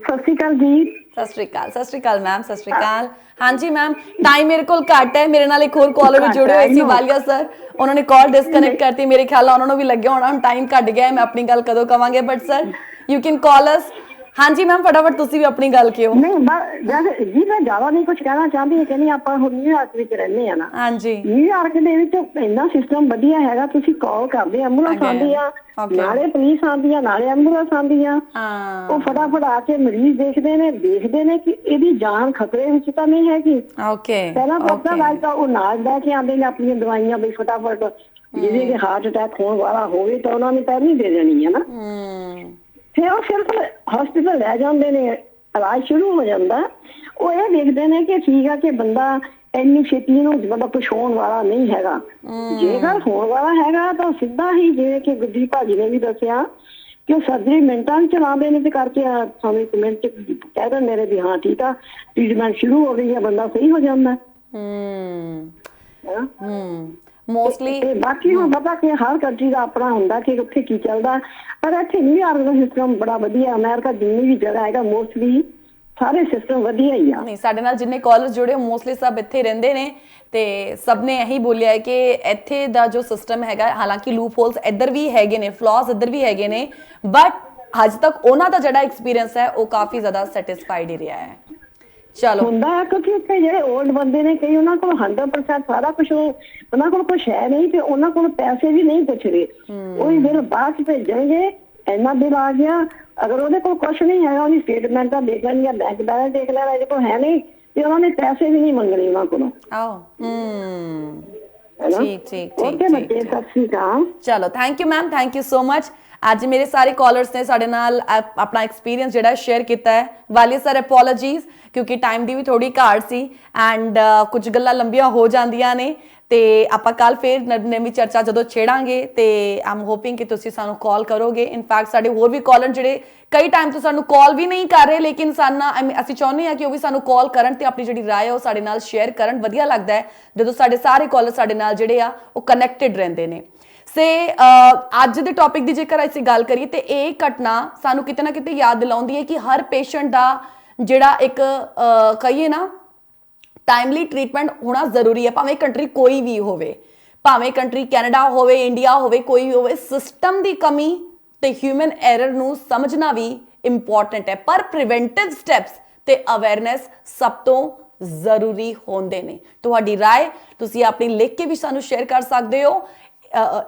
ਸਤਿ ਸ਼੍ਰੀ ਅਕਾਲ ਜੀ। ਸਤਿ ਸ਼੍ਰੀ ਅਕਾਲ ਸਤਿ ਸ਼੍ਰੀ ਅਕਾਲ ਮੈਮ ਸਤਿ ਸ਼੍ਰੀ ਅਕਾਲ। ਹਾਂਜੀ ਮੈਮ ਟਾਈਮ ਮੇਰੇ ਕੋਲ ਘੱਟ ਹੈ। ਮੇਰੇ ਨਾਲ ਇੱਕ ਹੋਰ ਕਾਲਰ ਵੀ ਘੱਟ ਜੁੜੇ ਹੈ, ਹੋਏ ਸੀ I know. ਵਾਲੀਆ ਸਰ। ਉਹਨਾਂ ਨੇ ਕਾਲ ਡਿਸਕਨੈਕਟ ਕਰਤੀ। ਮੇਰੇ ਖਿਆਲ ਨਾਲ ਉਹਨਾਂ ਨੂੰ ਵੀ ਲੱਗਿਆ ਹੋਣਾ ਹੁਣ ਟਾਈਮ ਘੱਟ ਗਿਆ ਹੈ। ਮੈਂ ਆਪਣੀ ਗੱਲ ਕਦੋਂ ਕਵਾਂਗੇ but sir you can call us ਹਾਂਜੀ ਮੈਮ ਫਟਾਫਟ ਤੁਸੀਂ ਵੀ ਆਪਣੀ ਗੱਲ ਕਿਉਂ? ਨਹੀਂ ਬਸ ਜੀ ਮੈਂ ਜ਼ਿਆਦਾ ਨਹੀਂ ਕੁਝ ਕਹਿਣਾ ਚਾਹੁੰਦੀ ਕਿ ਨਹੀਂ ਆਪਾਂ ਹੁਣ ਨਿਊਯਾਰਕ ਵਿੱਚ ਰਹਿੰਦੇ ਆ ਨਾ। ਹਾਂਜੀ। ਨਿਊਯਾਰਕ ਦੇ ਵਿੱਚ ਇੰਨਾ ਸਿਸਟਮ ਵਧੀਆ ਹੈਗਾ ਤੁਸੀਂ ਕਾਲ ਕਰਦੇ ਐਂਬੂਲੈਂਸ Okay. ਆਉਂਦੀ ਆ Okay. ਨਾਲੇ ਪੁਲਿਸ ਆਉਂਦੀ ਆ ਨਾਲੇ ਐਂਬੂਲੈਂਸ ਆਉਂਦੀ ਆ। ਹਾਂ। ਉਹ ਫਟਾਫਟ ਆ ਕੇ ਮਰੀਜ਼ ਦੇਖਦੇ ਨੇ ਦੇਖਦੇ ਨੇ ਕਿ ਇਹਦੀ ਜਾਨ ਖਤਰੇ ਵਿੱਚ ਤਾਂ ਨਹੀਂ ਹੈਗੀ। ਓਕੇ ਪਹਿਲਾਂ ਪਤਾ ਲੱਗਦਾ ਉਹ ਨਾਲ ਬਹਿ ਕੇ ਆਉਂਦੇ ਨੇ ਆਪਣੀਆਂ ਦਵਾਈਆਂ ਵੀ ਫਟਾਫਟ। ਜਿਹਦੇ ਕਿ ਹਾਰਟ ਅਟੈਕ ਹੋਣ ਵਾਲਾ ਹੋਵੇ ਤਾਂ ਉਹਨਾਂ ਨੇ ਪਹਿਲਾਂ ਹੀ ਦੇ ਦੇਣੀ ਹੈ ਨਾ। ਹਮ ਫਿਰ ਉਹ ਸਿਰਫ ਹਸਪੀਟਲ ਲੈ ਜਾਂਦੇ ਨੇ। ਇਲਾਜ ਸ਼ੁਰੂ ਹੋ ਜਾਂਦਾ। ਉਹ ਇਹ ਦੇਖਦੇ ਨੇ ਕਿ ਠੀਕ ਆ ਕਿ ਬੰਦਾ ਇੰਨੀ ਛੇਤੀ ਨੂੰ ਬੰਦਾ ਕੁਝ ਹੋਣ ਵਾਲਾ ਨਹੀਂ ਹੈਗਾ। ਜੇਕਰ ਹੋਣ ਵਾਲਾ ਹੈਗਾ ਤਾਂ ਸਿੱਧਾ ਹੀ ਜਿਵੇਂ ਕਿ ਗੁੱਡੀ ਭਾਜੀ ਨੇ ਵੀ ਦੱਸਿਆ ਕਿ ਉਹ ਸਰਜਰੀ ਮਿੰਟਾਂ ਚ ਚਲਾਉਂਦੇ ਨੇ ਤੇ ਕਰਕੇ ਆ ਸਾਨੂੰ ਇੱਕ ਮਿੰਟ ਕਹਿ ਦਿੰਦੇ ਨੇ ਵੀ ਹਾਂ ਠੀਕ ਆ ਟ੍ਰੀਟਮੈਂਟ ਸ਼ੁਰੂ ਹੋ ਗਈ ਹੈ ਬੰਦਾ ਸਹੀ ਹੋ ਜਾਂਦਾ। ਹੈ। ਹਮ ਮੋਸਟਲੀ ਬਾਕੀ ਹੁਣ ਪਤਾ ਕਿ ਹਰ ਕੰਟਰੀ ਦਾ ਆਪਣਾ ਹੁੰਦਾ ਕਿ ਉੱਥੇ ਕੀ ਚੱਲਦਾ। ਪਰ ਇੱਥੇ ਨਿਊਯਾਰਕ ਦਾ ਸਿਸਟਮ ਬੜਾ ਵਧੀਆ ਅਮਰੀਕਾ ਜਿੰਨੀ ਵੀ ਜਗ੍ਹਾ ਹੈਗਾ ਮੋਸਟਲੀ ਸਾਰੇ ਸਿਸਟਮ ਵਧੀਆ ਹੀ ਆ। ਨਹੀਂ ਸਾਡੇ ਨਾਲ ਜਿੰਨੇ ਕਾਲਰਸ ਜੁੜੇ ਮੋਸਟਲੀ ਸਭ ਇੱਥੇ ਰਹਿੰਦੇ ਨੇ। ਤੇ ਸਭ ਨੇ ਇਹੀ ਬੋਲਿਆ ਹੈ ਕਿ ਇੱਥੇ ਦਾ ਜੋ ਸਿਸਟਮ ਹੈਗਾ ਹਾਲਾਂਕਿ ਲੂਪ ਹੋਲਸ ਇੱਧਰ ਵੀ ਹੈਗੇ ਨੇ ਫਲॉज ਇੱਧਰ ਵੀ ਹੈਗੇ ਨੇ ਬਟ ਅੱਜ ਤੱਕ ਉਹਨਾਂ ਦਾ ਜਿਹੜਾ ਐਕਸਪੀਰੀਅੰਸ ਹੈ ਉਹ ਕਾਫੀ ਜ਼ਿਆਦਾ ਸੈਟੀਸਫਾਈਡ ਹੀ ਰਿਹਾ ਹੈ। ਚਲੋ। ਹੁੰਦਾ ਹੈ ਕਿਉਂਕਿ ਇੱਥੇ ਜਿਹੜੇ 올ਡ ਬੰਦੇ ਨੇ ਕਈ ਉਹਨਾਂ ਕੋਲ 100% ਸਾਰਾ ਕੁਝ ਉਹਨਾਂ ਕੋਲ ਕੁਝ ਹੈ ਨਹੀਂ ਤੇ ਉਹਨਾਂ ਕੋਲ ਪੈਸੇ ਵੀ ਨਹੀਂ ਪੁੱਛਦੇ ਉਹੀ ਬਿੱਲ ਬਾਅਦ ਭੇਜਣਗੇ ਇੰਨਾ ਬਿੱਲ ਆ ਗਿਆ। ਅਗਰ ਉਹਦੇ ਕੋਲ ਕੁਝ ਨਹੀਂ ਹੈਗਾ ਉਹਦੀ ਸਟੇਟਮੈਂਟਾਂ ਦੇਖ ਲੈਣਗੇ ਬੈਂਕ ਬੈਲੈਂਸ ਦੇਖ ਲੈਣਾ ਇਹਦੇ ਕੋਲ ਹੈ ਨਹੀਂ ਤੇ ਉਹਨਾਂ ਨੇ ਪੈਸੇ ਵੀ ਨਹੀਂ ਮੰਗਣੇ ਉਹਨਾਂ ਕੋਲੋਂ। ਆਓ ਹੈਨਾ ਠੀਕ ਠੀਕ ਠੀਕ ਓਕੇ ਬੱਚੇ ਸਤਿ ਸ਼੍ਰੀ ਅਕਾਲ। ਚਲੋ thank you ma'am thank you so much ਅੱਜ ਮੇਰੇ ਸਾਰੇ ਕਾਲਰਸ ਨੇ ਸਾਡੇ ਨਾਲ ਅਪ- ਆਪਣਾ ਐਕਸਪੀਰੀਅੰਸ ਜਿਹੜਾ ਸ਼ੇਅਰ ਕੀਤਾ ਹੈ। ਵਾਲੀ ਸਰ ਅਪੋਲੋਜੀਜ਼ ਕਿਉਂਕਿ ਟਾਈਮ ਦੀ ਵੀ ਥੋੜੀ ਘਾਟ ਸੀ ਐਂਡ ਕੁਝ ਗੱਲਾਂ ਲੰਬੀਆਂ ਹੋ ਜਾਂਦੀਆਂ ਨੇ। ਤੇ ਆਪਾਂ ਕੱਲ ਫੇਰ ਨ- ਨਵੀਂ ਚਰਚਾ ਜਦੋਂ ਛੇੜਾਂਗੇ ਤੇ ਆਮ ਹੋਪਿੰਗ ਕਿ ਤੁਸੀਂ ਸਾਨੂੰ ਕਾਲ ਕਰੋਗੇ। ਇਨਫੈਕਟ ਸਾਡੇ ਹੋਰ ਵੀ ਕਾਲਰ ਜਿਹੜੇ ਕਈ ਟਾਈਮ ਤੋਂ ਸਾਨੂੰ ਕਾਲ ਵੀ ਨਹੀਂ ਕਰ ਰਹੇ, ਲੇਕਿਨ ਸਾਨਾ ਅਸੀਂ ਚਾਹੁੰਦੇ ਹਾਂ ਕਿ ਉਹ ਵੀ ਸਾਨੂੰ ਕਾਲ ਕਰਨ ਤੇ ਆਪਣੀ ਜਿਹੜੀ ਰਾਏ ਆ ਉਹ ਸਾਡੇ ਨਾਲ ਸ਼ੇਅਰ ਕਰਨ। ਵਧੀਆ ਲੱਗਦਾ ਹੈ ਜਦੋਂ ਸਾਡੇ ਸਾਰੇ ਕਾਲਰ ਸਾਡੇ ਨਾਲ ਜਿਹੜੇ ਆ, ਉਹ ਕਨੈਕਟਡ ਰਹਿੰਦੇ ਨੇ। ਸੇ ਅਹ, ਅੱਜ ਦੇ ਟੌਪਿਕ ਦੀ ਜੇਕਰ ਅਸੀਂ ਗੱਲ ਕਰੀਏ ਤੇ ਇਹ ਘਟਨਾ ਸਾਨੂੰ ਕਿਤੇ ਨਾ ਕਿਤੇ ਯਾਦ ਦਿਲਾਉਂਦੀ ਹੈ ਕਿ ਹਰ ਪੇਸ਼ੈਂਟ ਦਾ ਜਿਹੜਾ ਇੱਕ ਅਹ, ਕਹੀਏ ਨਾ ਟਾਈਮਲੀ ਟ੍ਰੀਟਮੈਂਟ ਹੋਣਾ ਜ਼ਰੂਰੀ ਹੈ ਭਾਵੇਂ ਕੰਟਰੀ ਕੋਈ ਵੀ ਹੋਵੇ ਭਾਵੇਂ ਕੰਟਰੀ ਕੈਨੇਡਾ ਹੋਵੇ ਇੰਡੀਆ ਹੋਵੇ ਕੋਈ ਵੀ ਹੋਵੇ ਸਿਸਟਮ ਦੀ ਕਮੀ ਤੇ ਹਿਊਮਨ ਐਰਰ ਨੂੰ ਸਮਝਣਾ ਵੀ ਇੰਪੋਰਟੈਂਟ ਹੈ ਪਰ ਪ੍ਰੀਵੈਂਟਿਵ ਸਟੈਪਸ ਤੇ ਅਵੇਅਰਨੈਸ ਸਭ ਤੋਂ ਜ਼ਰੂਰੀ ਹੁੰਦੇ ਨੇ ਤੁਹਾਡੀ رائے ਤੁਸੀਂ ਆਪਣੀ ਲਿਖ ਕੇ ਵੀ ਸਾਨੂੰ ਸ਼ੇਅਰ ਕਰ ਸਕਦੇ ਹੋ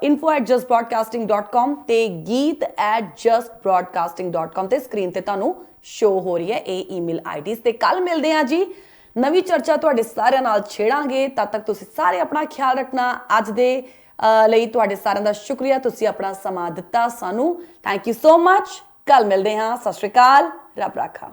info@justbroadcasting.com ਤੇ geet@justbroadcasting.com ਤੇ ਸਕਰੀਨ ਤੇ ਤੁਹਾਨੂੰ ਸ਼ੋ ਹੋ ਰਹੀ ਹੈ ਇਹ ਈਮੇਲ ਆਈਡੀਜ਼ ਤੇ। ਕੱਲ ਮਿਲਦੇ ਹਾਂ ਜੀ। ਨਵੀਂ ਚਰਚਾ ਤੁਹਾਡੇ ਸਾਰਿਆਂ ਨਾਲ ਛੇੜਾਂਗੇ। ਤਦ ਤੱਕ ਤੁਸੀਂ ਸਾਰੇ ਆਪਣਾ ਖਿਆਲ ਰੱਖਣਾ। ਅੱਜ ਦੇ ਲਈ ਤੁਹਾਡੇ ਸਾਰਿਆਂ ਦਾ ਸ਼ੁਕਰੀਆ। ਤੁਸੀਂ ਆਪਣਾ ਸਮਾਂ ਦਿੱਤਾ ਸਾਨੂੰ। ਥੈਂਕ ਯੂ ਸੋ ਮੱਚ ਕੱਲ ਮਿਲਦੇ ਹਾਂ। ਸਤਿ ਸ਼੍ਰੀ ਅਕਾਲ। ਰੱਬ ਰਾਖਾ।